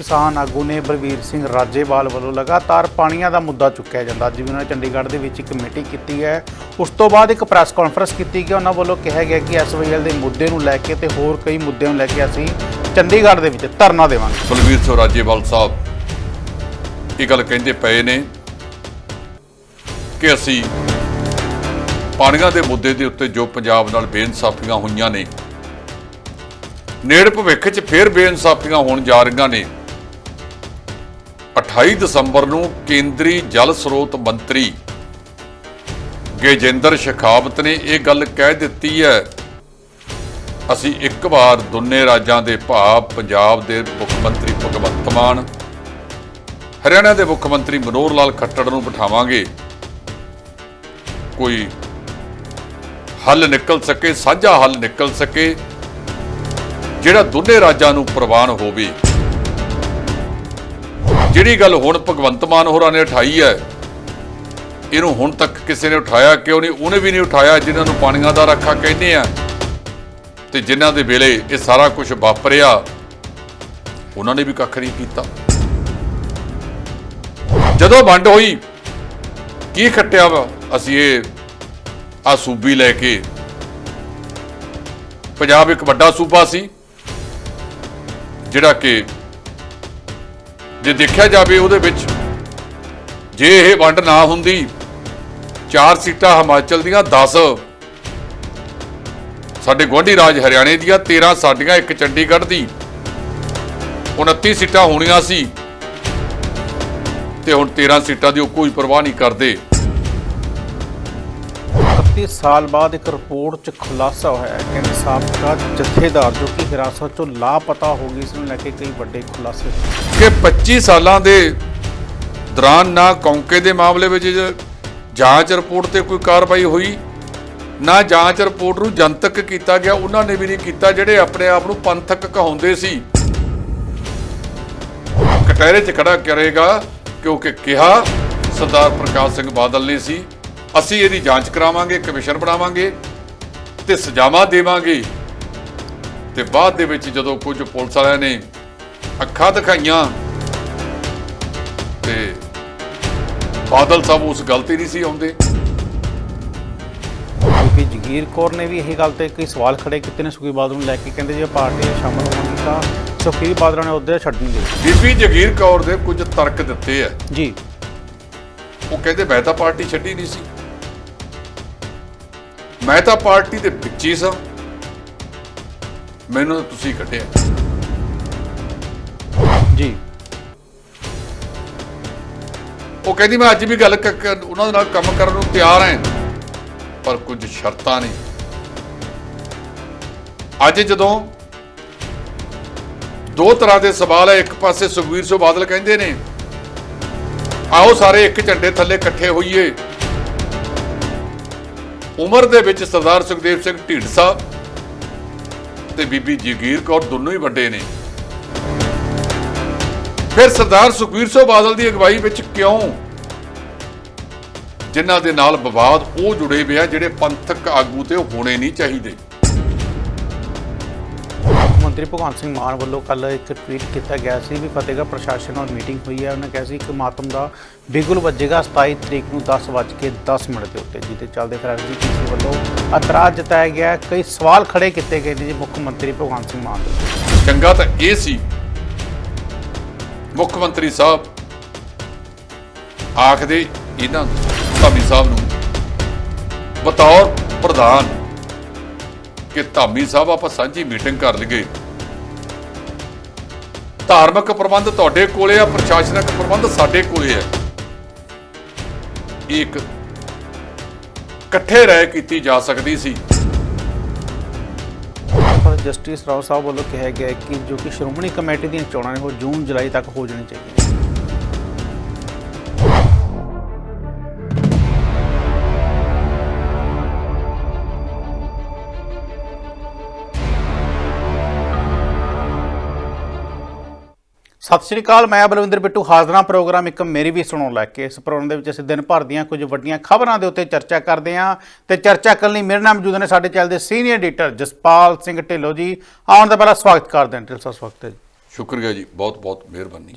ਕਿਸਾਨ ਆਗੂ ਨੇ ਬਲਵੀਰ ਸਿੰਘ ਰਾਜੇਵਾਲ ਵੱਲੋਂ ਲਗਾਤਾਰ ਪਾਣੀਆਂ ਦਾ ਮੁੱਦਾ ਚੁੱਕਿਆ ਜਾਂਦਾ। ਅੱਜ ਵੀ ਉਹਨਾਂ ਨੇ ਚੰਡੀਗੜ੍ਹ ਦੇ ਵਿੱਚ ਇੱਕ ਮੀਟਿੰਗ ਕੀਤੀ ਹੈ। ਉਸ ਤੋਂ ਬਾਅਦ ਇੱਕ ਪ੍ਰੈਸ ਕਾਨਫਰੰਸ ਕੀਤੀ ਗਈ। ਉਹਨਾਂ ਵੱਲੋਂ ਕਿਹਾ ਗਿਆ ਕਿ ਐਸਵਾਈਐਲ ਦੇ ਮੁੱਦੇ ਨੂੰ ਲੈ ਕੇ ਤੇ ਹੋਰ ਕਈ ਮੁੱਦਿਆਂ ਨੂੰ ਲੈ ਕੇ ਅਸੀਂ ਚੰਡੀਗੜ੍ਹ ਦੇ ਵਿੱਚ ਧਰਨਾ ਦੇਵਾਂਗੇ। ਬਲਵੀਰ ਸਿੰਘ ਰਾਜੇਵਾਲ ਸਾਹਿਬ, ਇਹ ਗੱਲ ਕਹਿੰਦੇ ਪਏ ਨੇ ਕਿ ਅਸੀਂ ਪਾਣੀਆਂ ਦੇ ਮੁੱਦੇ ਦੇ ਉੱਤੇ ਜੋ ਪੰਜਾਬ ਨਾਲ ਬੇਇਨਸਾਫੀਆਂ ਹੋਈਆਂ ਨੇ, ਨੇੜ ਭਵਿੱਖ 'ਚ ਫਿਰ ਬੇਇਨਸਾਫੀਆਂ ਹੋਣ ਜਾ ਰਹੀਆਂ ਨੇ 28 ਦਸੰਬਰ ਨੂੰ ਕੇਂਦਰੀ ਜਲ ਸਰੋਤ ਮੰਤਰੀ ਗਜੇਂਦਰ ਸ਼ੇਖਾਵਤ ਨੇ ਇਹ ਗੱਲ ਕਹਿ ਦਿੱਤੀ ਹੈ। ਅਸੀਂ ਇੱਕ ਵਾਰ ਦੋਨੇ ਰਾਜਾਂ ਦੇ ਭਾਵ ਪੰਜਾਬ ਦੇ ਮੁੱਖ ਮੰਤਰੀ ਭਗਵੰਤ ਮਾਨ, ਹਰਿਆਣਾ ਦੇ ਮੁੱਖ ਮੰਤਰੀ ਮਨੋਹਰ ਲਾਲ ਖੱਟੜ ਨੂੰ ਬਿਠਾਵਾਂਗੇ। ਕੋਈ ਹੱਲ ਨਿਕਲ ਸਕੇ, ਸਾਂਝਾ ਹੱਲ ਨਿਕਲ ਸਕੇ, ਜਿਹੜਾ ਦੋਨੇ ਰਾਜਾਂ ਨੂੰ ਪ੍ਰਵਾਨ ਹੋਵੇ। ਜਿਹੜੀ ਗੱਲ ਹੁਣ ਭਗਵੰਤ ਮਾਨ ਹੋਰਾਂ ਨੇ ਉਠਾਈ ਹੈ, ਇਹਨੂੰ ਹੁਣ ਤੱਕ ਕਿਸੇ ਨੇ ਉਠਾਇਆ ਕਿਉਂ ਨਹੀਂ? ਉਹਨੇ ਵੀ ਨਹੀਂ ਉਠਾਇਆ, ਜਿਨ੍ਹਾਂ ਨੂੰ ਪਾਣੀਆਂ ਦਾ ਰੱਖਾ ਕਹਿੰਦੇ ਆ। ਤੇ ਜਿਨ੍ਹਾਂ ਦੇ ਵੇਲੇ ਇਹ ਸਾਰਾ ਕੁਝ ਵਾਪਰਿਆ, ਉਹਨਾਂ ਨੇ ਵੀ ਕੱਖ ਨਹੀਂ ਕੀਤਾ। ਜਦੋਂ ਵੰਡ ਹੋਈ, ਕੀ ਖੱਟਿਆ ਵਾ? ਅਸੀਂ ਇਹ ਆ ਸੂਬੀ ਲੈ ਕੇ, ਪੰਜਾਬ ਇੱਕ ਵੱਡਾ ਸੂਬਾ ਸੀ, ਜਿਹੜਾ ਕਿ ਜੇ ਦੇਖਿਆ ਜਾਵੇ ਉਹਦੇ ਵਿੱਚ, ਜੇ ਇਹ ਵੰਡ ਨਾ ਹੁੰਦੀ, ਚਾਰ ਸੀਟਾਂ ਹਿਮਾਚਲ ਦੀਆਂ 10 ਸਾਡੇ ਗੁਆਂਢੀ ਰਾਜ ਹਰਿਆਣੇ ਦੀਆਂ 13 ਸਾਡੀਆਂ ਇੱਕ ਚੰਡੀਗੜ੍ਹ ਦੀ। 29 ਸੀਟਾਂ ਹੋਣੀਆਂ ਸੀ, ਤੇ ਹੁਣ 13 ਸੀਟਾਂ ਦੀ ਉਹ ਕੋਈ ਪਰਵਾਹ ਨਹੀਂ ਕਰਦੇ। 31 ਸਾਲ ਬਾਅਦ ਇੱਕ ਰਿਪੋਰਟ 'ਚ ਖੁਲਾਸਾ ਹੋਇਆ ਹੈ ਕਿ ਸਾਬਕਾ ਜਥੇਦਾਰ ਜੋ ਕਿ ਹਿਰਾਸਤ 'ਚੋਂ ਲਾਪਤਾ ਹੋ ਗਈ ਇਸ ਨੂੰ ਲੈ ਕੇ ਕਈ ਵੱਡੇ ਖੁਲਾਸੇ ਕਿ 25 ਸਾਲਾਂ ਦੇ ਦੌਰਾਨ ਨਾ ਕੌਂਕੇ ਦੇ ਮਾਮਲੇ ਵਿੱਚ ਜਾਂਚ ਰਿਪੋਰਟ ਤੇ ਕੋਈ ਕਾਰਵਾਈ ਹੋਈ, ਨਾ ਜਾਂਚ ਰਿਪੋਰਟ ਨੂੰ ਜਨਤਕ ਕੀਤਾ ਗਿਆ, ਉਹਨਾਂ ਨੇ ਵੀ ਨਹੀਂ ਕੀਤਾ, ਜਿਹੜੇ ਆਪਣੇ ਆਪ ਨੂੰ ਪੰਥਕ ਕਹਾਉਂਦੇ ਸੀ। ਕਟਹਿਰੇ 'ਚ ਖੜਾ ਕਰੇਗਾ ਕਿਉਂਕਿ ਕਿਹਾ ਸਰਦਾਰ ਪ੍ਰਕਾਸ਼ ਸਿੰਘ ਬਾਦਲ ਨੇ ਸੀ। ਅਸੀਂ ਇਹਦੀ ਜਾਂਚ ਕਰਾਵਾਂਗੇ ਕਮਿਸ਼ਨ ਬਣਾਵਾਂਗੇ ਤੇ ਸਜ਼ਾਵਾਂ ਦੇਵਾਂਗੇ। ਤੇ ਬਾਅਦ ਦੇ ਵਿੱਚ ਜਦੋਂ ਕੁਝ ਪੁਲਿਸ ਵਾਲਿਆਂ ਨੇ ਅੱਖਾਂ ਦਿਖਾਈਆਂ ਤੇ ਬਾਦਲ ਸਾਹਿਬ ਉਸ ਗਲਤੀ ਨਹੀਂ ਸੀ ਆਉਂਦੇ। ਬੀਬੀ ਜਗੀਰ ਕੌਰ ਨੇ ਵੀ ਇਹ ਗੱਲ ਤੇ ਕਈ ਸਵਾਲ ਖੜੇ ਕੀਤੇ ਨੇ ਸੁਖੀ ਬਾਦਲ ਨੂੰ ਲੈ ਕੇ ਕਹਿੰਦੇ ਜੇ ਪਾਰਟੀ ਸ਼ਾਮਲ ਹੋਣਗੇ ਤਾਂ ਸੁਖੀ ਬਾਦਲ ਨੇ ਅਹੁਦੇ ਛੱਡਣਗੇ ਬੀਬੀ ਜਗੀਰ ਕੌਰ ਦੇ ਕੁਝ ਤਰਕ ਦਿੱਤੇ ਆ। ਜੀ। ਉਹ ਕਹਿੰਦੇ ਮੈਂ ਤਾਂ ਪਾਰਟੀ ਛੱਡੀ ਨਹੀਂ ਸੀ। ਮੈਂ ਤਾਂ ਪਾਰਟੀ ਦੇ ਵਿੱਚ ਹੀ ਸਾਂ। ਮੈਨੂੰ ਤਾਂ ਤੁਸੀਂ ਕੱਢਿਆ। ਜੀ। ਉਹ ਕਹਿੰਦੀ ਮੈਂ ਅੱਜ ਵੀ ਗੱਲ ਕ- ਕ- ਉਹਨਾਂ ਨਾਲ ਕੰਮ ਕਰਨ ਨੂੰ ਤਿਆਰ ਹਾਂ। ਪਰ ਕੁਝ ਸ਼ਰਤਾਂ ਨੇ। ਅੱਜ ਜਦੋਂ ਦੋ ਤਰ੍ਹਾਂ ਦੇ ਸਵਾਲ ਹੈ ਇੱਕ ਪਾਸੇ ਸੁਖਵੀਰ ਸਿੰਘ ਬਾਦਲ ਕਹਿੰਦੇ ਨੇ ਆਓ ਸਾਰੇ ਇੱਕ ਝੰਡੇ ਥੱਲੇ ਇਕੱਠੇ ਹੋਈਏ। ਉਮਰ ਦੇ ਵਿੱਚ ਸਰਦਾਰ ਸੁਖਦੇਵ ਸਿੰਘ ਢੀਂਡਸਾ ਤੇ ਬੀਬੀ ਜਗੀਰ ਕੌਰ ਦੋਨੋਂ ਹੀ ਵੱਡੇ ਨੇ। ਫਿਰ ਸਰਦਾਰ ਸੁਖਬੀਰ ਸਿੰਘ ਬਾਦਲ ਦੀ ਅਗਵਾਈ ਵਿੱਚ ਕਿਉਂ ਜਿਨ੍ਹਾਂ ਦੇ ਨਾਲ ਵਿਵਾਦ ਉਹ ਜੁੜੇ ਹੋਏ ਆ ਜਿਹੜੇ ਪੰਥਕ ਆਗੂ ਤੇ ਹੋਣੇ ਨਹੀਂ ਚਾਹੀਦੇ? ਮੰਤਰੀ ਭਗਵੰਤ ਸਿੰਘ ਮਾਨ ਵੱਲੋਂ ਕੱਲ ਇੱਕ ਟਵੀਟ ਕੀਤਾ ਗਿਆ ਸੀ ਵੀ ਫਤਿਹਗੜ੍ਹ ਪ੍ਰਸ਼ਾਸਨ ਨਾਲ ਮੀਟਿੰਗ ਹੋਈ ਹੈ। ਉਹਨੇ ਕਿਹਾ ਸੀ ਕਿ ਮਾਤਮ ਦਾ ਬਿਗੁਲ ਵੱਜੇਗਾ 27 ਤਰੀਕ ਨੂੰ 10:10 ਮਿੰਟ ਦੇ ਉੱਤੇ, ਜਿਹਦੇ ਚੱਲਦੇ ਫਿਰ ਐਸਜੀਪੀਸੀ ਵੱਲੋਂ ਇਤਰਾਜ਼ ਜਤਾਇਆ ਗਿਆ ਕਈ ਸਵਾਲ ਖੜੇ ਕੀਤੇ ਗਏ ਨੇ ਜੀ ਮੁੱਖ ਮੰਤਰੀ ਭਗਵੰਤ ਸਿੰਘ ਮਾਨ ਦੇ। ਚੰਗਾ ਤਾਂ ਇਹ ਸੀ, ਮੁੱਖ ਮੰਤਰੀ ਸਾਹਿਬ ਆਖਦੇ ਇਹਨਾਂ ਧਾਮੀ ਸਾਹਿਬ ਨੂੰ, ਬਤੌਰ ਪ੍ਰਧਾਨ, ਕਿ ਧਾਮੀ ਸਾਹਿਬ ਆਪਾਂ ਸਾਂਝੀ ਮੀਟਿੰਗ ਕਰ ਲਈਏ। ਧਾਰਮਿਕ ਪ੍ਰਬੰਧ ਤੁਹਾਡੇ ਕੋਲੇ ਆ, ਪ੍ਰਸ਼ਾਸਨਿਕ ਪ੍ਰਬੰਧ ਸਾਡੇ ਕੋਲੇ ਆ। ਇਹ ਇੱਕ ਇਕੱਠੇ ਰਹਿ ਕੀਤੀ ਜਾ ਸਕਦੀ ਸੀ। ਪਰ ਜਸਟਿਸ ਰਾਓ ਸਾਹਿਬ ਵੱਲੋਂ ਕਿਹਾ ਗਿਆ ਹੈ ਕਿ ਜੋ ਕਿ ਸ਼੍ਰੋਮਣੀ ਕਮੇਟੀ ਦੀਆਂ ਚੋਣਾਂ ਨੇ, ਉਹ ਜੂਨ, ਜੁਲਾਈ ਤੱਕ ਹੋ ਜਾਣੀ ਚਾਹੀਦੀਆਂ ਸਤਿ ਸ਼੍ਰੀ ਅਕਾਲ, ਮੈਂ ਬਲਵਿੰਦਰ ਬਿੱਟੂ। ਹਾਜ਼ਰਾਂ ਪ੍ਰੋਗਰਾਮ ਇੱਕ ਮੇਰੀ ਵੀ ਸੁਣੋ ਲੈ ਕੇ। ਇਸ ਪ੍ਰੋਗਰਾਮ ਦੇ ਵਿੱਚ ਅਸੀਂ ਦਿਨ ਭਰ ਦੀਆਂ ਕੁਝ ਵੱਡੀਆਂ ਖਬਰਾਂ ਦੇ ਉੱਤੇ ਚਰਚਾ ਕਰਦੇ ਹਾਂ। ਤੇ ਚਰਚਾ ਕਰਨ ਲਈ ਮੇਰੇ ਨਾਲ ਮੌਜੂਦ ਨੇ ਸਾਡੇ ਚੈਨਲ ਦੇ ਸੀਨੀਅਰ ਐਡੀਟਰ ਜਸਪਾਲ ਸਿੰਘ ਢਿੱਲੋਂ ਜੀ। ਆਉਣ ਦਾ ਪਹਿਲਾਂ ਸਵਾਗਤ ਕਰਦੇ ਹਾਂ। ਢਿੱਲੋਂ ਸਾਹਿਬ, ਸਵਾਗਤ ਹੈ ਜੀ। ਸ਼ੁਕਰੀਆ ਜੀ ਬਹੁਤ ਬਹੁਤ ਮਿਹਰਬਾਨੀ।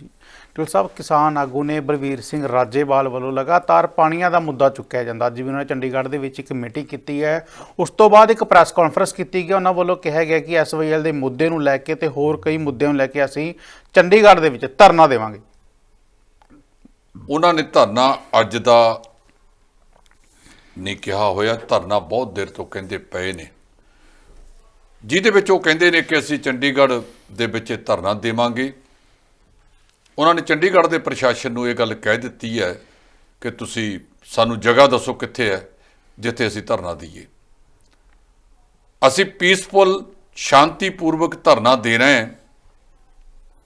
ਟਿਲ ਸਾਹਿਬ, ਕਿਸਾਨ ਆਗੂ ਨੇ ਬਲਵੀਰ ਸਿੰਘ ਰਾਜੇਵਾਲ ਵੱਲੋਂ ਲਗਾਤਾਰ ਪਾਣੀਆਂ ਦਾ ਮੁੱਦਾ ਚੁੱਕਿਆ ਜਾਂਦਾ। ਜਿਵੇਂ ਉਹਨਾਂ ਨੇ ਚੰਡੀਗੜ੍ਹ ਦੇ ਵਿੱਚ ਇੱਕ ਮੀਟਿੰਗ ਕੀਤੀ ਹੈ। ਉਸ ਤੋਂ ਬਾਅਦ ਇੱਕ ਪ੍ਰੈਸ ਕਾਨਫਰੰਸ ਕੀਤੀ ਗਈ। ਉਹਨਾਂ ਵੱਲੋਂ ਕਿਹਾ ਗਿਆ ਕਿ ਐਸਵਾਈਐਲ ਦੇ ਮੁੱਦੇ ਨੂੰ ਲੈ ਕੇ ਤੇ ਹੋਰ ਕਈ ਮੁੱਦਿਆਂ ਨੂੰ ਲੈ ਕੇ ਅਸੀਂ ਚੰਡੀਗੜ੍ਹ ਦੇ ਵਿੱਚ ਧਰਨਾ ਦੇਵਾਂਗੇ। ਉਹਨਾਂ ਨੇ ਧਰਨਾ ਅੱਜ ਦਾ ਨਹੀਂ ਕਿਹਾ ਹੋਇਆ। ਧਰਨਾ ਬਹੁਤ ਦੇਰ ਤੋਂ ਕਹਿੰਦੇ ਪਏ ਨੇ। ਜਿਹਦੇ ਵਿੱਚ ਉਹ ਕਹਿੰਦੇ ਨੇ ਕਿ ਅਸੀਂ ਚੰਡੀਗੜ੍ਹ ਦੇ ਵਿੱਚ ਧਰਨਾ ਦੇਵਾਂਗੇ। ਉਹਨਾਂ ਨੇ ਚੰਡੀਗੜ੍ਹ ਦੇ ਪ੍ਰਸ਼ਾਸਨ ਨੂੰ ਇਹ ਗੱਲ ਕਹਿ ਦਿੱਤੀ ਹੈ ਕਿ ਤੁਸੀਂ ਸਾਨੂੰ ਜਗ੍ਹਾ ਦੱਸੋ ਕਿੱਥੇ ਹੈ, ਜਿੱਥੇ ਅਸੀਂ ਧਰਨਾ ਦਈਏ। ਅਸੀਂ ਪੀਸਫੁਲ ਸ਼ਾਂਤੀਪੂਰਵਕ ਧਰਨਾ ਦੇ ਰਹੇ ਹਾਂ।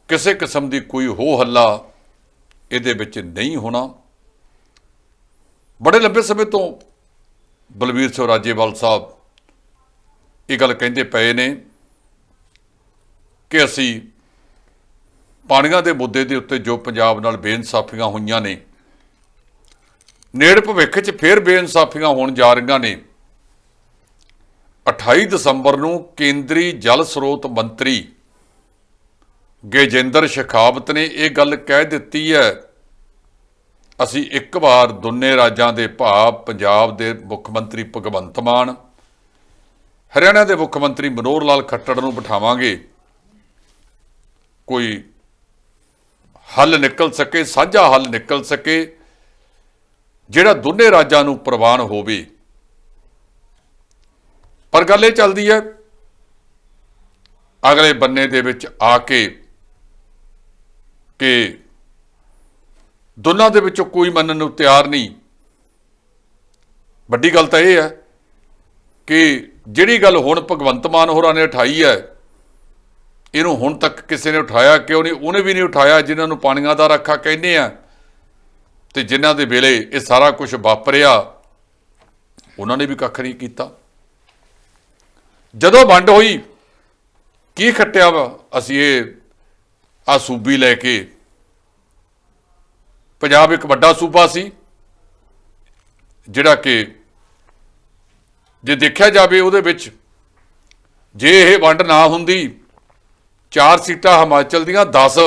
ਕਿਸੇ ਕਿਸਮ ਦੀ ਕੋਈ ਹੋ ਹੱਲਾ ਇਹਦੇ ਵਿੱਚ ਨਹੀਂ ਹੋਣਾ। ਬੜੇ ਲੰਬੇ ਸਮੇਂ ਤੋਂ ਬਲਵੀਰ ਸਿੰਘ ਰਾਜੇਵਾਲ ਸਾਹਿਬ ਇਹ ਗੱਲ ਕਹਿੰਦੇ ਪਏ ਨੇ ਕਿ ਅਸੀਂ ਪਾਣੀਆਂ ਦੇ ਮੁੱਦੇ ਦੇ ਉੱਤੇ ਜੋ ਪੰਜਾਬ ਨਾਲ ਬੇਇਨਸਾਫੀਆਂ ਹੋਈਆਂ ਨੇ, ਨੇੜ ਭਵਿੱਖ 'ਚ ਫੇਰ ਬੇਇਨਸਾਫੀਆਂ ਹੋਣ ਜਾ ਰਹੀਆਂ ਨੇ। 28 ਦਸੰਬਰ ਨੂੰ ਕੇਂਦਰੀ ਜਲ ਸਰੋਤ ਮੰਤਰੀ ਗਜੇਂਦਰ ਸ਼ੇਖਾਵਤ ਨੇ ਇਹ ਗੱਲ ਕਹਿ ਦਿੱਤੀ ਹੈ, ਅਸੀਂ ਇੱਕ ਵਾਰ ਦੋਨੇ ਰਾਜਾਂ ਦੇ ਭਾਵ ਪੰਜਾਬ ਦੇ ਮੁੱਖ ਮੰਤਰੀ ਭਗਵੰਤ ਮਾਨ, ਹਰਿਆਣਾ ਦੇ ਮੁੱਖ ਮੰਤਰੀ ਮਨੋਹਰ ਲਾਲ ਖੱਟੜ ਨੂੰ ਬਿਠਾਵਾਂਗੇ। ਕੋਈ ਹੱਲ ਨਿਕਲ ਸਕੇ, ਸਾਂਝਾ ਹੱਲ ਨਿਕਲ ਸਕੇ, ਜਿਹੜਾ ਦੋਨੇ ਰਾਜਾਂ ਨੂੰ ਪ੍ਰਵਾਨ ਹੋਵੇ। ਪਰ ਗੱਲ ਇਹ ਚੱਲਦੀ ਹੈ, ਅਗਲੇ ਬੰਨੇ ਦੇ ਵਿੱਚ ਆ ਕੇ ਕਿ ਦੋਨਾਂ ਦੇ ਵਿੱਚੋਂ ਕੋਈ ਮੰਨਣ ਨੂੰ ਤਿਆਰ ਨਹੀਂ। ਵੱਡੀ ਗੱਲ ਤਾਂ ਇਹ ਹੈ ਕਿ ਜਿਹੜੀ ਗੱਲ ਹੁਣ ਭਗਵੰਤ ਮਾਨ ਹੋਰਾਂ ਨੇ ਉਠਾਈ ਹੈ ਇਹਨੂੰ ਹੁਣ ਤੱਕ ਕਿਸੇ ਨੇ ਉਠਾਇਆ ਕਿਉਂ ਨਹੀਂ? ਉਹਨੇ ਵੀ ਨਹੀਂ ਉਠਾਇਆ ਜਿਨ੍ਹਾਂ ਨੂੰ ਪਾਣੀਆਂ ਦਾ ਰੱਖਾ ਕਹਿੰਦੇ ਆ। ਤੇ ਜਿਨ੍ਹਾਂ ਦੇ ਵੇਲੇ ਇਹ ਸਾਰਾ ਕੁਝ ਵਾਪਰਿਆ, ਉਹਨਾਂ ਨੇ ਵੀ ਕੱਖ ਨਹੀਂ ਕੀਤਾ। ਜਦੋਂ ਵੰਡ ਹੋਈ, ਕੀ ਖੱਟਿਆ ਵਾ? ਅਸੀਂ ਇਹ ਆ ਸੂਬੀ ਲੈ ਕੇ, ਪੰਜਾਬ ਇੱਕ ਵੱਡਾ ਸੂਬਾ ਸੀ, ਜਿਹੜਾ ਕਿ ਜੇ ਦੇਖਿਆ ਜਾਵੇ ਉਹਦੇ ਵਿੱਚ, ਜੇ ਇਹ ਵੰਡ ਨਾ ਹੁੰਦੀ ਚਾਰ ਸੀਟਾਂ ਹਿਮਾਚਲ ਦੀਆਂ 10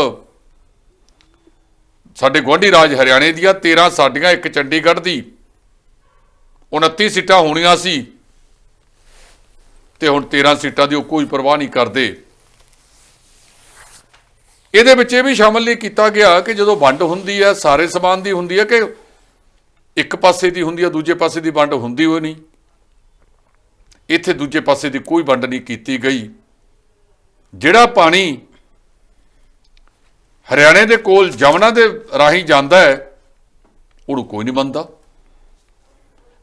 ਸਾਡੇ ਗੁਆਂਢੀ ਰਾਜ ਹਰਿਆਣੇ ਦੀਆਂ 13 ਸਾਡੀਆਂ, ਇੱਕ ਚੰਡੀਗੜ੍ਹ ਦੀ। 29 ਸੀਟਾਂ ਹੋਣੀਆਂ ਸੀ ਤੇ ਹੁਣ 13 ਸੀਟਾਂ ਦੀ ਉਹ ਕੋਈ ਪਰਵਾਹ ਨਹੀਂ ਕਰਦੇ। ਇਹਦੇ ਵਿੱਚ ਇਹ ਵੀ ਸ਼ਾਮਲ ਨਹੀਂ ਕੀਤਾ ਗਿਆ ਕਿ ਜਦੋਂ ਵੰਡ ਹੁੰਦੀ ਹੈ, ਸਾਰੇ ਸਮਾਨ ਦੀ ਹੁੰਦੀ ਹੈ ਕਿ ਇੱਕ ਪਾਸੇ ਦੀ ਹੁੰਦੀ ਹੈ, ਦੂਜੇ ਪਾਸੇ ਦੀ ਵੰਡ ਹੁੰਦੀ ਹੋਈ ਨਹੀਂ। ਇੱਥੇ ਦੂਜੇ ਪਾਸੇ ਦੀ ਕੋਈ ਵੰਡ ਨਹੀਂ ਕੀਤੀ ਗਈ। ਜਿਹੜਾ ਪਾਣੀ ਹਰਿਆਣੇ ਦੇ ਕੋਲ, ਜਮਨਾ ਦੇ ਰਾਹੀਂ ਜਾਂਦਾ ਹੈ, ਉਹਨੂੰ ਕੋਈ ਨਹੀਂ ਮੰਨਦਾ।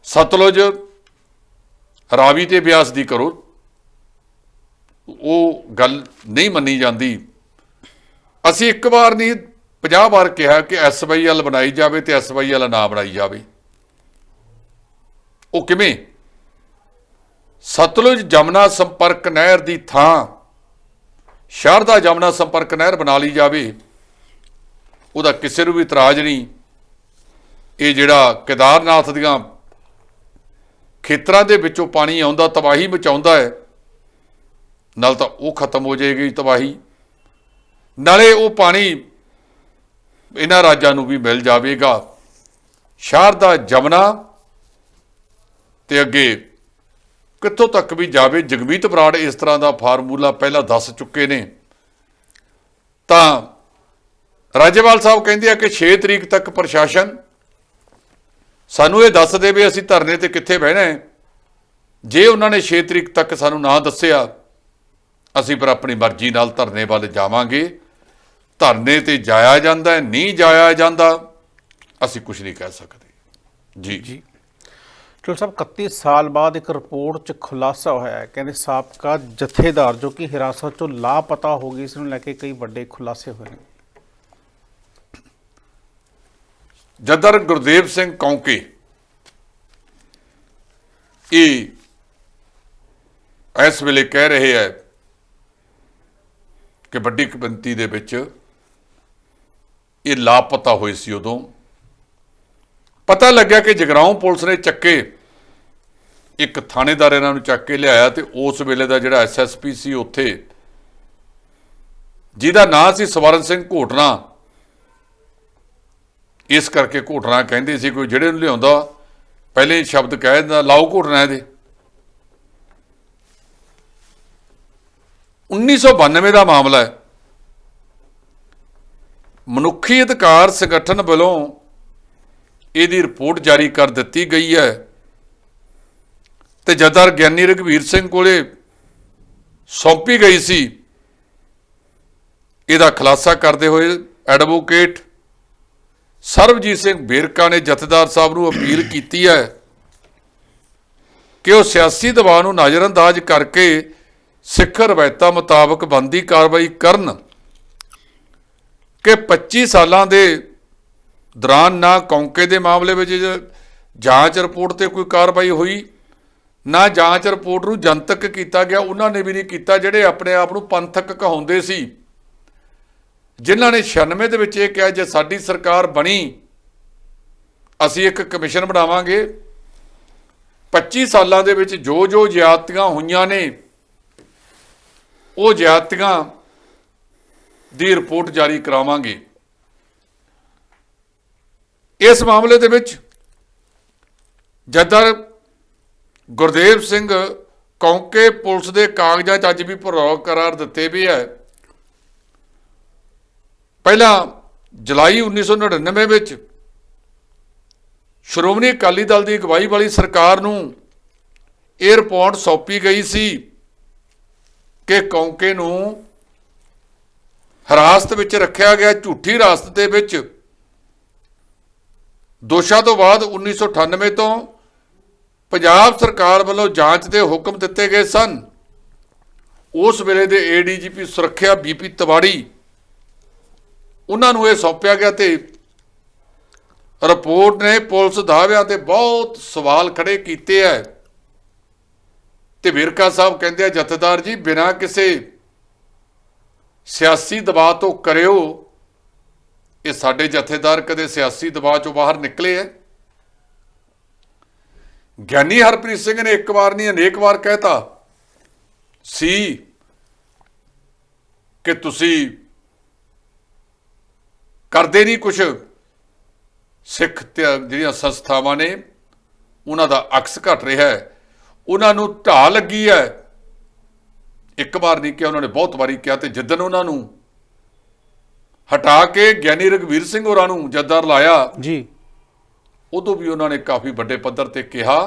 ਸਤਲੁਜ ਰਾਵੀ ਤੇ ਬਿਆਸ ਦੀ ਕਰੋ, ਉਹ ਗੱਲ ਨਹੀਂ ਮੰਨੀ ਜਾਂਦੀ। ਅਸੀਂ ਇੱਕ ਵਾਰ ਨਹੀਂ 50 ਵਾਰ ਕਿਹਾ ਕਿ ਐਸਵਾਈਐਲ ਬਣਾਈ ਜਾਵੇ ਤੇ ਐਸਵਾਈਐਲ ਨਾ ਬਣਾਈ ਜਾਵੇ। ਉਹ ਕਿਵੇਂ? ਸਤਲੁਜ ਜਮਨਾ ਸੰਪਰਕ ਨਹਿਰ ਦੀ ਥਾਂ ਸ਼ਾਰਦਾ ਜਮਨਾ ਸੰਪਰਕ ਨਹਿਰ ਬਣਾ ਲਈ ਜਾਵੇ, ਉਹਦਾ ਕਿਸੇ ਨੂੰ ਵੀ ਇਤਰਾਜ਼ ਨਹੀਂ। ਇਹ ਜਿਹੜਾ ਕੇਦਾਰਨਾਥ ਦੀਆਂ ਖੇਤਰਾਂ ਦੇ ਵਿੱਚੋਂ ਪਾਣੀ ਆਉਂਦਾ, ਤਬਾਹੀ ਮਚਾਉਂਦਾ ਹੈ, ਨਾਲ ਤਾਂ ਉਹ ਖਤਮ ਹੋ ਜਾਏਗੀ ਤਬਾਹੀ। ਨਾਲੇ ਉਹ ਪਾਣੀ ਇਹਨਾਂ ਰਾਜਾਂ ਨੂੰ ਵੀ ਮਿਲ ਜਾਵੇਗਾ। ਸ਼ਾਰਦਾ ਜਮਨਾ ਤੇ ਅੱਗੇ ਕਿੱਥੋਂ ਤੱਕ ਵੀ ਜਾਵੇ, ਜਗਮੀਤ ਬਰਾੜ ਇਸ ਤਰ੍ਹਾਂ ਦਾ ਫਾਰਮੂਲਾ ਪਹਿਲਾਂ ਦੱਸ ਚੁੱਕੇ ਨੇ। ਤਾਂ ਰਾਜੇਵਾਲ ਸਾਹਿਬ ਕਹਿੰਦੇ ਆ ਕਿ 6 ਤਰੀਕ ਤੱਕ ਪ੍ਰਸ਼ਾਸਨ, ਸਾਨੂੰ ਇਹ ਦੱਸ ਦੇਵੇ ਅਸੀਂ ਧਰਨੇ ਤੇ ਕਿੱਥੇ ਬਹਿਣਾ ਹੈ। ਜੇ ਉਹਨਾਂ ਨੇ 6 ਤਰੀਕ ਤੱਕ ਸਾਨੂੰ ਨਾ ਦੱਸਿਆ, ਅਸੀਂ ਪਰ ਆਪਣੀ ਮਰਜ਼ੀ ਨਾਲ ਧਰਨੇ ਵੱਲ ਜਾਵਾਂਗੇ। ਧਰਨੇ ਤੇ ਜਾਇਆ ਜਾਂਦਾ ਨਹੀਂ ਜਾਇਆ ਜਾਂਦਾ, ਅਸੀਂ ਕੁਝ ਨਹੀਂ ਕਹਿ ਸਕਦੇ। ਜੀ। ਜੀ। ਟਿਲ ਸਾਹਿਬ 31 ਸਾਲ ਬਾਅਦ ਇੱਕ ਰਿਪੋਰਟ 'ਚ ਖੁਲਾਸਾ ਹੋਇਆ ਹੈ। ਕਹਿੰਦੇ ਸਾਬਕਾ ਜਥੇਦਾਰ ਜੋ ਕਿ ਹਿਰਾਸਤ 'ਚੋਂ ਲਾਪਤਾ ਹੋ ਗਈ ਇਸ ਨੂੰ ਲੈ ਕੇ ਕਈ ਵੱਡੇ ਖੁਲਾਸੇ ਹੋਏ ਨੇ। ਜਦਰ ਗੁਰਦੇਵ ਸਿੰਘ ਕੌਂਕੇ ਇਹ ਇਸ ਵੇਲੇ ਕਹਿ ਰਹੇ ਹੈ ਕਿ ਵੱਡੀ ਗਿਣਤੀ ਦੇ ਵਿੱਚ ਇਹ ਲਾਪਤਾ ਹੋਏ ਸੀ ਉਦੋਂ। ਪਤਾ ਲੱਗਿਆ ਕਿ ਜਗਰਾਉਂ ਪੁਲਿਸ ਨੇ ਚੱਕੇ ਇੱਕ ਥਾਣੇਦਾਰ ਇਹਨਾਂ ਨੂੰ ਚੱਕ ਕੇ ਲਿਆਇਆ ਤੇ ਉਸ ਵੇਲੇ ਦਾ ਜਿਹੜਾ ਐਸਐਸਪੀ ਸੀ ਉੱਥੇ, ਜਿਹਦਾ ਨਾਂ ਸੀ ਸਵਰਨ ਸਿੰਘ ਘੋਟਣਾ। ਇਸ ਕਰਕੇ ਘੋਟਣਾ ਕਹਿੰਦੇ ਸੀ ਕੋਈ ਜਿਹੜੇ ਨੂੰ ਲਿਆਉਂਦਾ, ਪਹਿਲੇ ਸ਼ਬਦ ਕਹਿ ਦਿੰਦਾ, ਲਾਓ ਘੋਟਣਾ ਇਹਦੇ। 1992 ਦਾ ਮਾਮਲਾ ਹੈ। ਮਨੁੱਖੀ ਅਧਿਕਾਰ ਸੰਗਠਨ ਵੱਲੋਂ ਇਹਦੀ ਰਿਪੋਰਟ ਜਾਰੀ ਕਰ ਦਿੱਤੀ ਗਈ ਹੈ। ਤੇ ਜਥੇਦਾਰ ਗਿਆਨੀ ਰਘਵੀਰ ਸਿੰਘ ਕੋਲੇ ਸੌਂਪੀ ਗਈ ਸੀ, ਇਹਦਾ ਖੁਲਾਸਾ ਕਰਦੇ ਹੋਏ ਐਡਵੋਕੇਟ ਸਰਬਜੀਤ ਸਿੰਘ ਬੇਰਕਾ ਨੇ ਜਥੇਦਾਰ ਸਾਹਿਬ ਨੂੰ ਅਪੀਲ ਕੀਤੀ ਹੈ ਕਿ ਉਹ ਸਿਆਸੀ ਦਬਾਅ ਨੂੰ ਨਜ਼ਰਅੰਦਾਜ਼ ਕਰਕੇ ਸਿੱਖ ਰਵਾਇਤਾਂ ਮੁਤਾਬਕ ਬੰਦੀ ਕਾਰਵਾਈ ਕਰਨ ਕਿ 25 ਸਾਲਾਂ ਦੇ ਦੌਰਾਨ ਨਾ ਕੌਂਕੇ ਦੇ ਮਾਮਲੇ ਵਿੱਚ ਜਾਂਚ ਰਿਪੋਰਟ ਤੇ ਕੋਈ ਕਾਰਵਾਈ ਹੋਈ। ਨਾ ਜਾਂਚ ਰਿਪੋਰਟ ਨੂੰ ਜਨਤਕ ਕੀਤਾ ਗਿਆ, ਉਹਨਾਂ ਨੇ ਵੀ ਨਹੀਂ ਕੀਤਾ, ਜਿਹੜੇ ਆਪਣੇ ਆਪ ਨੂੰ ਪੰਥਕ ਕਹਾਉਂਦੇ ਸੀ। ਜਿਨ੍ਹਾਂ ਨੇ 96 ਦੇ ਵਿੱਚ ਇਹ ਕਿਹਾ, ਜੇ ਸਾਡੀ ਸਰਕਾਰ ਬਣੀ, ਅਸੀਂ ਇੱਕ ਕਮਿਸ਼ਨ ਬਣਾਵਾਂਗੇ। 25 ਸਾਲਾਂ ਦੇ ਵਿੱਚ ਜੋ ਜੋ ਜ਼ਿਆਦਤੀਆਂ ਹੋਈਆਂ ਨੇ, ਉਹ ਜ਼ਿਆਦਤੀਆਂ ਦੀ ਰਿਪੋਰਟ ਜਾਰੀ ਕਰਾਵਾਂਗੇ। ਇਸ ਮਾਮਲੇ ਦੇ ਵਿੱਚ ਜਦਰ ਗੁਰਦੇਵ ਸਿੰਘ ਕੌਂਕੇ ਪੁਲਿਸ ਦੇ ਕਾਗਜ਼ਾਂ 'ਚ ਅੱਜ ਵੀ ਭਰੋ ਕਰਾਰ ਦਿੱਤੇ ਵੀ ਹੈ ਪਹਿਲਾਂ ਜੁਲਾਈ 1999 ਵਿੱਚ ਸ਼੍ਰੋਮਣੀ ਅਕਾਲੀ ਦਲ ਦੀ ਅਗਵਾਈ ਵਾਲੀ ਸਰਕਾਰ ਨੂੰ ਇਹ ਰਿਪੋਰਟ ਸੌਂਪੀ ਗਈ ਸੀ ਕਿ ਕੌਂਕੇ ਨੂੰ ਹਿਰਾਸਤ ਵਿੱਚ ਰੱਖਿਆ ਗਿਆ ਝੂਠੀ ਹਿਰਾਸਤ ਦੇ ਵਿੱਚ। ਦੋਸ਼ਾਂ ਤੋਂ ਬਾਅਦ 1998 ਤੋਂ ਪੰਜਾਬ ਸਰਕਾਰ ਵੱਲੋਂ ਜਾਂਚ ਦੇ ਹੁਕਮ ਦਿੱਤੇ ਗਏ ਸਨ। ਉਸ ਵੇਲੇ ਦੇ ਏਡੀਜੀਪੀ ਸੁਰੱਖਿਆ ਬੀਪੀ ਤਵਾੜੀ ਉਹਨਾਂ ਨੂੰ ਇਹ ਸੌਂਪਿਆ ਗਿਆ ਤੇ ਰਿਪੋਰਟ ਨੇ ਪੁਲਿਸ ਦਾਅਵਿਆਂ ਤੇ ਬਹੁਤ ਸਵਾਲ ਖੜੇ ਕੀਤੇ ਐ। ਤੇ ਵਿਰਕਾ ਸਾਹਿਬ ਕਹਿੰਦੇ ਆ, ਜਥੇਦਾਰ ਜੀ, ਬਿਨਾਂ ਕਿਸੇ ਸਿਆਸੀ ਦਬਾਅ ਤੋਂ ਕਰਿਓ। ਇਹ ਸਾਡੇ ਜਥੇਦਾਰ ਕਦੇ ਸਿਆਸੀ ਦਬਾਅ ਚੋਂ ਬਾਹਰ ਨਿਕਲੇ ਐ। ਗਿਆਨੀ ਹਰਪ੍ਰੀਤ ਸਿੰਘ ਨੇ ਇੱਕ ਵਾਰ ਨਹੀਂ, ਅਨੇਕ ਵਾਰ ਕਹਿਤਾ ਸੀ ਕਿ ਤੁਸੀਂ ਕਰਦੇ ਨਹੀਂ ਕੁਝ ਸਿੱਖ ਜਿਹੜੀਆਂ ਸੰਸਥਾਵਾਂ ਨੇ, ਉਹਨਾਂ ਦਾ ਅਕਸ ਘਟ ਰਿਹਾ ਹੈ। ਉਹਨਾਂ ਨੂੰ ਢਾਹ ਲੱਗੀ ਹੈ। ਇੱਕ ਵਾਰ ਨਹੀਂ ਕਿਹਾ, ਉਹਨਾਂ ਨੇ ਬਹੁਤ ਵਾਰੀ ਕਿਹਾ ਤੇ ਜਿੱਦਨ ਉਹਨਾਂ ਨੂੰ ਹਟਾ ਕੇ ਗਿਆਨੀ ਰਘਵੀਰ ਸਿੰਘ ਹੋਰਾਂ ਨੂੰ ਜੱਦਾਰ ਲਾਇਆ ਜੀ। ਉਦੋਂ ਵੀ ਉਹਨਾਂ ਨੇ ਕਾਫੀ ਵੱਡੇ ਪੱਧਰ ਤੇ ਕਿਹਾ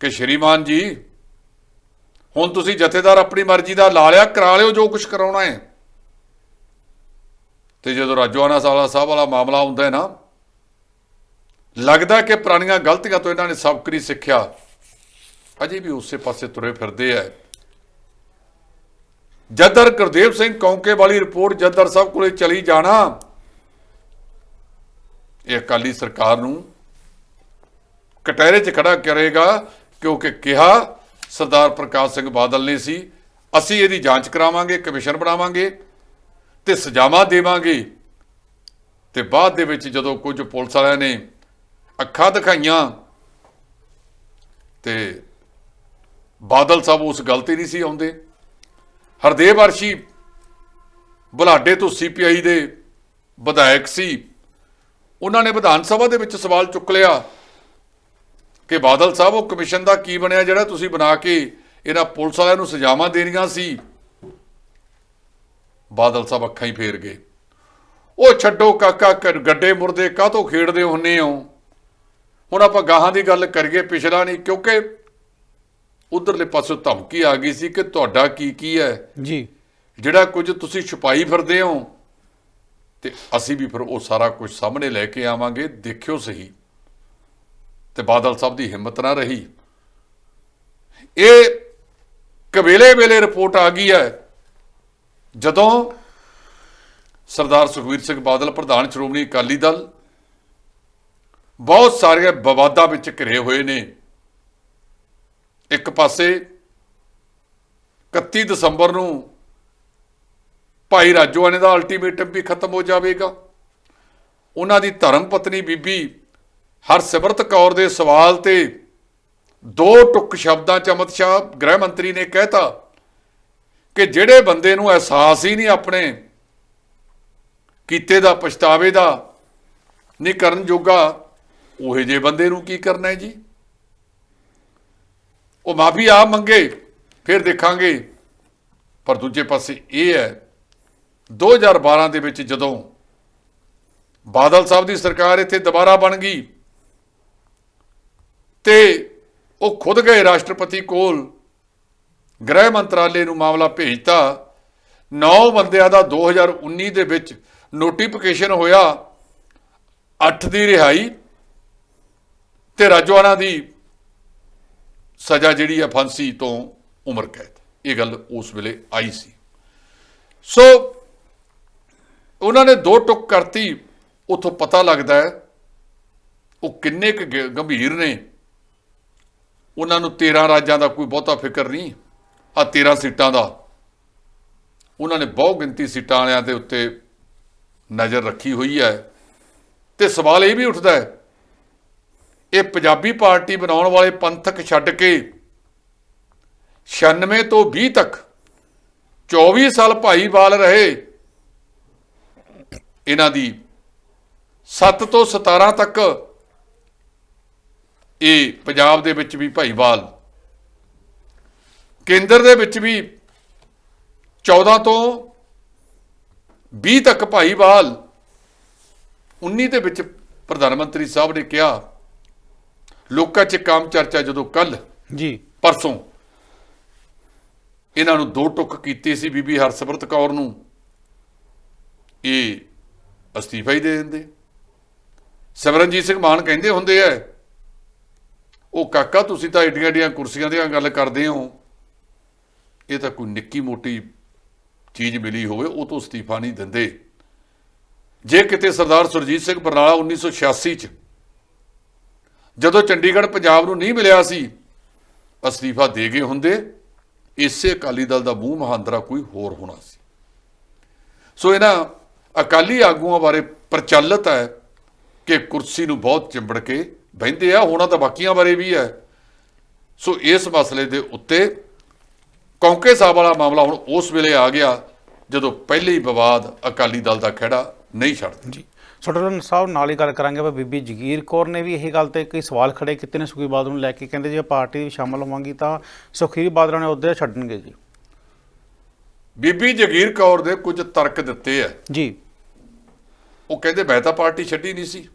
ਕਿ ਸ਼੍ਰੀਮਾਨ ਜੀ, ਹੁਣ ਤੁਸੀਂ ਜਥੇਦਾਰ ਆਪਣੀ ਮਰਜ਼ੀ ਦਾ ਲਾ ਲਿਆ, ਕਰਾ ਲਿਓ ਜੋ ਕੁਝ ਕਰਾਉਣਾ ਹੈ। ਤੇ ਜਦੋਂ ਰਾਜੋਆਣਾ ਸਾਲਾ ਸਾਹਿਬ ਵਾਲਾ ਮਾਮਲਾ ਹੁੰਦਾ ਹੈ ਨਾ, ਲੱਗਦਾ ਕਿ ਪੁਰਾਣੀਆਂ ਗਲਤੀਆਂ ਤੋਂ ਇਹਨਾਂ ਨੇ ਸਬਕ ਨਹੀਂ ਸਿੱਖਿਆ। ਅਜੇ ਵੀ ਉਸੇ ਪਾਸੇ ਤੁਰੇ ਫਿਰਦੇ ਐ ਜਦਰ ਗੁਰਦੇਵ ਸਿੰਘ ਕੌਂਕੇ ਵਾਲੀ ਰਿਪੋਰਟ ਜਦਰ ਸਾਹਿਬ ਕੋਲੇ ਚਲੀ ਜਾਣਾ ਇਹ ਅਕਾਲੀ ਸਰਕਾਰ ਨੂੰ ਕਟਹਿਰੇ 'ਚ ਖੜਾ ਕਰੇਗਾ ਕਿਉਂਕਿ ਕਿਹਾ ਸਰਦਾਰ ਪ੍ਰਕਾਸ਼ ਸਿੰਘ ਬਾਦਲ ਨੇ ਸੀ, ਅਸੀਂ ਇਹਦੀ ਜਾਂਚ ਕਰਾਵਾਂਗੇ, ਕਮਿਸ਼ਨ ਬਣਾਵਾਂਗੇ ਤੇ ਸਜ਼ਾਵਾਂ ਦੇਵਾਂਗੇ। ਤੇ ਬਾਅਦ ਦੇ ਵਿੱਚ ਜਦੋਂ ਕੁਝ ਪੁਲਿਸ ਵਾਲਿਆਂ ਨੇ ਅੱਖਾਂ ਦਿਖਾਈਆਂ ਤੇ ਬਾਦਲ ਸਾਹਿਬ ਉਸ ਗੱਲ 'ਤੇ ਨਹੀਂ ਸੀ ਆਉਂਦੇ। ਹਰਦੇਵ ਅਰਸ਼ੀ ਬੁਲਾਡੇ ਤੋਂ ਸੀਪੀਆਈ ਦੇ ਵਿਧਾਇਕ ਸੀ। ਉਹਨਾਂ ਨੇ ਵਿਧਾਨ ਸਭਾ ਦੇ ਵਿੱਚ ਸਵਾਲ ਚੁੱਕ ਲਿਆ ਕਿ ਬਾਦਲ ਸਾਹਿਬ ਉਹ ਕਮਿਸ਼ਨ ਦਾ ਕੀ ਬਣਿਆ ਜਿਹੜਾ ਤੁਸੀਂ ਬਣਾ ਕੇ ਇਹਨਾਂ ਪੁਲਿਸ ਵਾਲਿਆਂ ਨੂੰ ਸਜ਼ਾਵਾਂ ਦੇਣੀਆਂ ਸੀ? ਬਾਦਲ ਸਾਹਿਬ ਅੱਖਾਂ ਹੀ ਫੇਰ ਗਏ। ਉਹ ਛੱਡੋ ਕਾਕਾ ਗੱਡੇ ਮੁਰਦੇ ਕਾਹਤੋਂ ਖੇਡਦੇ ਹੁੰਨੇ ਹੋ? ਹੁਣ ਆਪਾਂ ਗਾਹਾਂ ਦੀ ਗੱਲ ਕਰੀਏ ਪਿਛਲਾ ਨਹੀਂ ਕਿਉਂਕਿ ਉਧਰਲੇ ਪਾਸੋਂ ਧਮਕੀ ਆ ਗਈ ਸੀ ਕਿ ਤੁਹਾਡਾ ਕੀ ਕੀ ਹੈ? ਜੀ। ਜਿਹੜਾ ਕੁਝ ਤੁਸੀਂ ਛੁਪਾਈ ਫਿਰਦੇ ਹੋ ਤੇ ਅਸੀਂ ਵੀ ਫਿਰ ਉਹ ਸਾਰਾ ਕੁਝ ਸਾਹਮਣੇ ਲੈ ਕੇ ਆਵਾਂਗੇ, ਦੇਖਿਓ ਸਹੀ। ਤੇ ਬਾਦਲ ਸਾਹਿਬ ਦੀ ਹਿੰਮਤ ਨਾ ਰਹੀ। ਇਹ ਕਵੇਲੇ ਵੇਲੇ ਰਿਪੋਰਟ ਆ ਗਈ ਹੈ। ਜਦੋਂ ਸਰਦਾਰ ਸੁਖਵੀਰ ਸਿੰਘ ਬਾਦਲ, ਪ੍ਰਧਾਨ ਸ਼੍ਰੋਮਣੀ ਅਕਾਲੀ ਦਲ ਬਹੁਤ ਸਾਰੇ ਵਿਵਾਦਾਂ ਵਿੱਚ ਘਿਰੇ ਹੋਏ ਨੇ। ਇੱਕ ਪਾਸੇ 31 ਦਸੰਬਰ ਨੂੰ ਭਾਈ ਰਾਜੋਆਣੇ ਦਾ ਅਲਟੀਮੇਟਮ ਵੀ ਖਤਮ ਹੋ ਜਾਵੇਗਾ। ਉਹਨਾਂ ਦੀ ਧਰਮ ਪਤਨੀ ਬੀਬੀ ਹਰਸਿਮਰਤ ਕੌਰ ਦੇ ਸਵਾਲ ਤੇ ਦੋ ਟੁਕ ਸ਼ਬਦਾਂ ਚ ਅਮਿਤ ਸ਼ਾਹ ਗ੍ਰਹਿ ਮੰਤਰੀ ਨੇ ਕਹਿਤਾ ਕਿ ਜਿਹੜੇ ਬੰਦੇ ਨੂੰ ਅਹਿਸਾਸ ਹੀ ਨਹੀਂ ਆਪਣੇ ਕੀਤੇ ਦਾ, ਪਛਤਾਵੇ ਦਾ ਨਹੀਂ ਕਰਨ ਜੋਗਾ, ਉਹੇ ਜੇ ਬੰਦੇ ਨੂੰ ਕੀ ਕਰਨਾ ਹੈ ਜੀ? ਉਹ ਮਾਫੀ ਆਪ ਮੰਗੇ, ਫਿਰ ਦੇਖਾਂਗੇ। ਪਰ ਦੂਜੇ ਪਾਸੇ ਇਹ ਹੈ 2012 ਦੇ ਵਿੱਚ ਜਦੋਂ ਬਾਦਲ ਸਾਹਿਬ ਦੀ ਸਰਕਾਰ ਇੱਥੇ ਦੁਬਾਰਾ ਬਣ ਗਈ ਤੇ ਉਹ ਖੁਦ ਗਏ ਰਾਸ਼ਟਰਪਤੀ ਕੋਲ, ਗ੍ਰਹਿ ਮੰਤਰਾਲੇ ਨੂੰ ਮਾਮਲਾ ਭੇਜਤਾ 9 ਬੰਦਿਆਂ ਦਾ 2019 ਦੇ ਵਿੱਚ ਨੋਟੀਫਿਕੇਸ਼ਨ ਹੋਇਆ 8 ਦੀ ਰਿਹਾਈ ਤੇ ਰਾਜਵਾਨਾ ਦੀ ਸਜ਼ਾ ਜਿਹੜੀ ਆ ਫਾਂਸੀ ਤੋਂ ਉਮਰ ਕੈਦ। ਇਹ ਗੱਲ ਉਸ ਵੇਲੇ ਆਈ ਸੀ। ਸੋ ਉਹਨਾਂ ਨੇ ਦੋ ਟੁਕ ਕਰਤੀ, ਉਥੋਂ ਪਤਾ ਲੱਗਦਾ ਹੈ, ਉਹ ਕਿੰਨੇ ਕੁ ਗੰਭੀਰ ਨੇ। ਉਹਨਾਂ ਨੂੰ 13 ਰਾਜਾਂ ਦਾ ਕੋਈ ਬਹੁਤਾ ਫਿਕਰ ਨਹੀਂ, ਆ 13 ਸੀਟਾਂ ਦਾ। ਉਹਨਾਂ ਨੇ ਬਹੁ ਗਿਣਤੀ ਸੀਟਾਂ ਵਾਲਿਆਂ ਦੇ ਉੱਤੇ ਨਜ਼ਰ ਰੱਖੀ ਹੋਈ ਹੈ। ਤੇ ਸਵਾਲ ਇਹ ਵੀ ਉੱਠਦਾ ਹੈ, ਇਹ ਪੰਜਾਬੀ ਪਾਰਟੀ ਬਣਾਉਣ ਵਾਲੇ ਪੰਥਕ ਛੱਡ ਕੇ 96 ਤੋਂ 20 ਤੱਕ 24 ਸਾਲ ਭਾਈਵਾਲ ਰਹੇ ਇਹਨਾਂ ਦੀ 7 ਤੋਂ 17 ਤੱਕ ਇਹ ਪੰਜਾਬ ਦੇ ਵਿੱਚ ਵੀ ਭਾਈਵਾਲ ਕੇਂਦਰ ਦੇ ਵਿੱਚ ਵੀ 14 ਤੋਂ 20 ਤੱਕ ਭਾਈਵਾਲ। 19 ਦੇ ਵਿੱਚ ਪ੍ਰਧਾਨ ਮੰਤਰੀ ਸਾਹਿਬ ਨੇ ਕਿਹਾ ਲੋਕਾਂ 'ਚ ਕੰਮ ਚਰਚਾ ਜਦੋਂ ਕੱਲ ਜੀ। ਪਰਸੋਂ ਇਹਨਾਂ ਨੂੰ ਦੋ ਟੁੱਕ ਕੀਤੀ ਸੀ ਬੀਬੀ ਹਰਸਿਮਰਤ ਕੌਰ ਨੂੰ। ਇਹ ਅਸਤੀਫਾ ਹੀ ਦੇ ਦਿੰਦੇ। ਸਿਮਰਨਜੀਤ ਸਿੰਘ ਮਾਨ ਕਹਿੰਦੇ ਹੁੰਦੇ ਐ ਉਹ ਕਾਕਾ, ਤੁਸੀਂ ਤਾਂ ਏਡੀਆਂ ਏਡੀਆਂ ਕੁਰਸੀਆਂ ਦੀਆਂ ਗੱਲ ਕਰਦੇ ਹੋ। ਇਹ ਤਾਂ ਕੋਈ ਨਿੱਕੀ ਮੋਟੀ ਚੀਜ਼ ਮਿਲੀ ਹੋਵੇ, ਉਹ ਤੋਂ ਅਸਤੀਫਾ ਨਹੀਂ ਦਿੰਦੇ। ਜੇ ਕਿਤੇ ਸਰਦਾਰ ਸੁਰਜੀਤ ਸਿੰਘ ਬਰਨਾਲਾ 1986 ਚ ਜਦੋਂ ਚੰਡੀਗੜ੍ਹ ਪੰਜਾਬ ਨੂੰ ਨਹੀਂ ਮਿਲਿਆ ਸੀ, ਅਸਤੀਫਾ ਦੇ ਗਏ ਹੁੰਦੇ, ਇਸੇ ਅਕਾਲੀ ਦਲ ਦਾ ਮੂੰਹ ਮਹਾਂਦਰਾ ਕੋਈ ਹੋਰ ਹੋਣਾ ਸੀ। ਸੋ ਇਹਨਾਂ ਅਕਾਲੀ ਆਗੂਆਂ ਬਾਰੇ ਪ੍ਰਚਲਿਤ ਹੈ ਕਿ ਕੁਰਸੀ ਨੂੰ ਬਹੁਤ ਚਿੰਬੜ ਕੇ ਬਹਿੰਦੇ ਆ ਹੋਣਾ ਤਾਂ ਬਾਕੀਆਂ ਬਾਰੇ ਵੀ ਹੈ। ਸੋ ਇਸ ਮਸਲੇ ਦੇ ਉੱਤੇ ਕੌਂਕੇ ਸਾਹਿਬ ਵਾਲਾ ਮਾਮਲਾ ਹੁਣ ਉਸ ਵੇਲੇ ਆ ਗਿਆ ਜਦੋਂ ਪਹਿਲੇ ਹੀ ਵਿਵਾਦ ਅਕਾਲੀ ਦਲ ਦਾ ਖੜਾ ਨਹੀਂ ਛੱਡਦਾ ਜੀ। ਸੋਟਰਨ ਸਾਹਿਬ ਨਾਲ ਹੀ ਗੱਲ ਕਰਾਂਗੇ ਪਰ ਬੀਬੀ ਜਗੀਰ ਕੌਰ ਨੇ ਵੀ ਇਹ ਗੱਲ ਤੇ ਕਈ ਸਵਾਲ ਖੜੇ ਕੀਤੇ ਨੇ ਸੁਖੀ ਬਾਦਲ ਨੂੰ ਲੈ ਕੇ। ਕਹਿੰਦੇ ਜੇ ਪਾਰਟੀ ਵਿੱਚ ਸ਼ਾਮਲ ਹੋਵਾਂਗੀ ਤਾਂ ਸੁਖੀ ਬਾਦਲ ਨੇ ਅਹੁਦੇ ਛੱਡਣਗੇ ਜੀ। ਬੀਬੀ ਜਗੀਰ ਕੌਰ ਦੇ ਕੁਝ ਤਰਕ ਦਿੱਤੇ ਆ। ਜੀ। ਉਹ ਕਹਿੰਦੇ ਮੈਂ ਤਾਂ ਪਾਰਟੀ ਛੱਡੀ ਨਹੀਂ ਸੀ।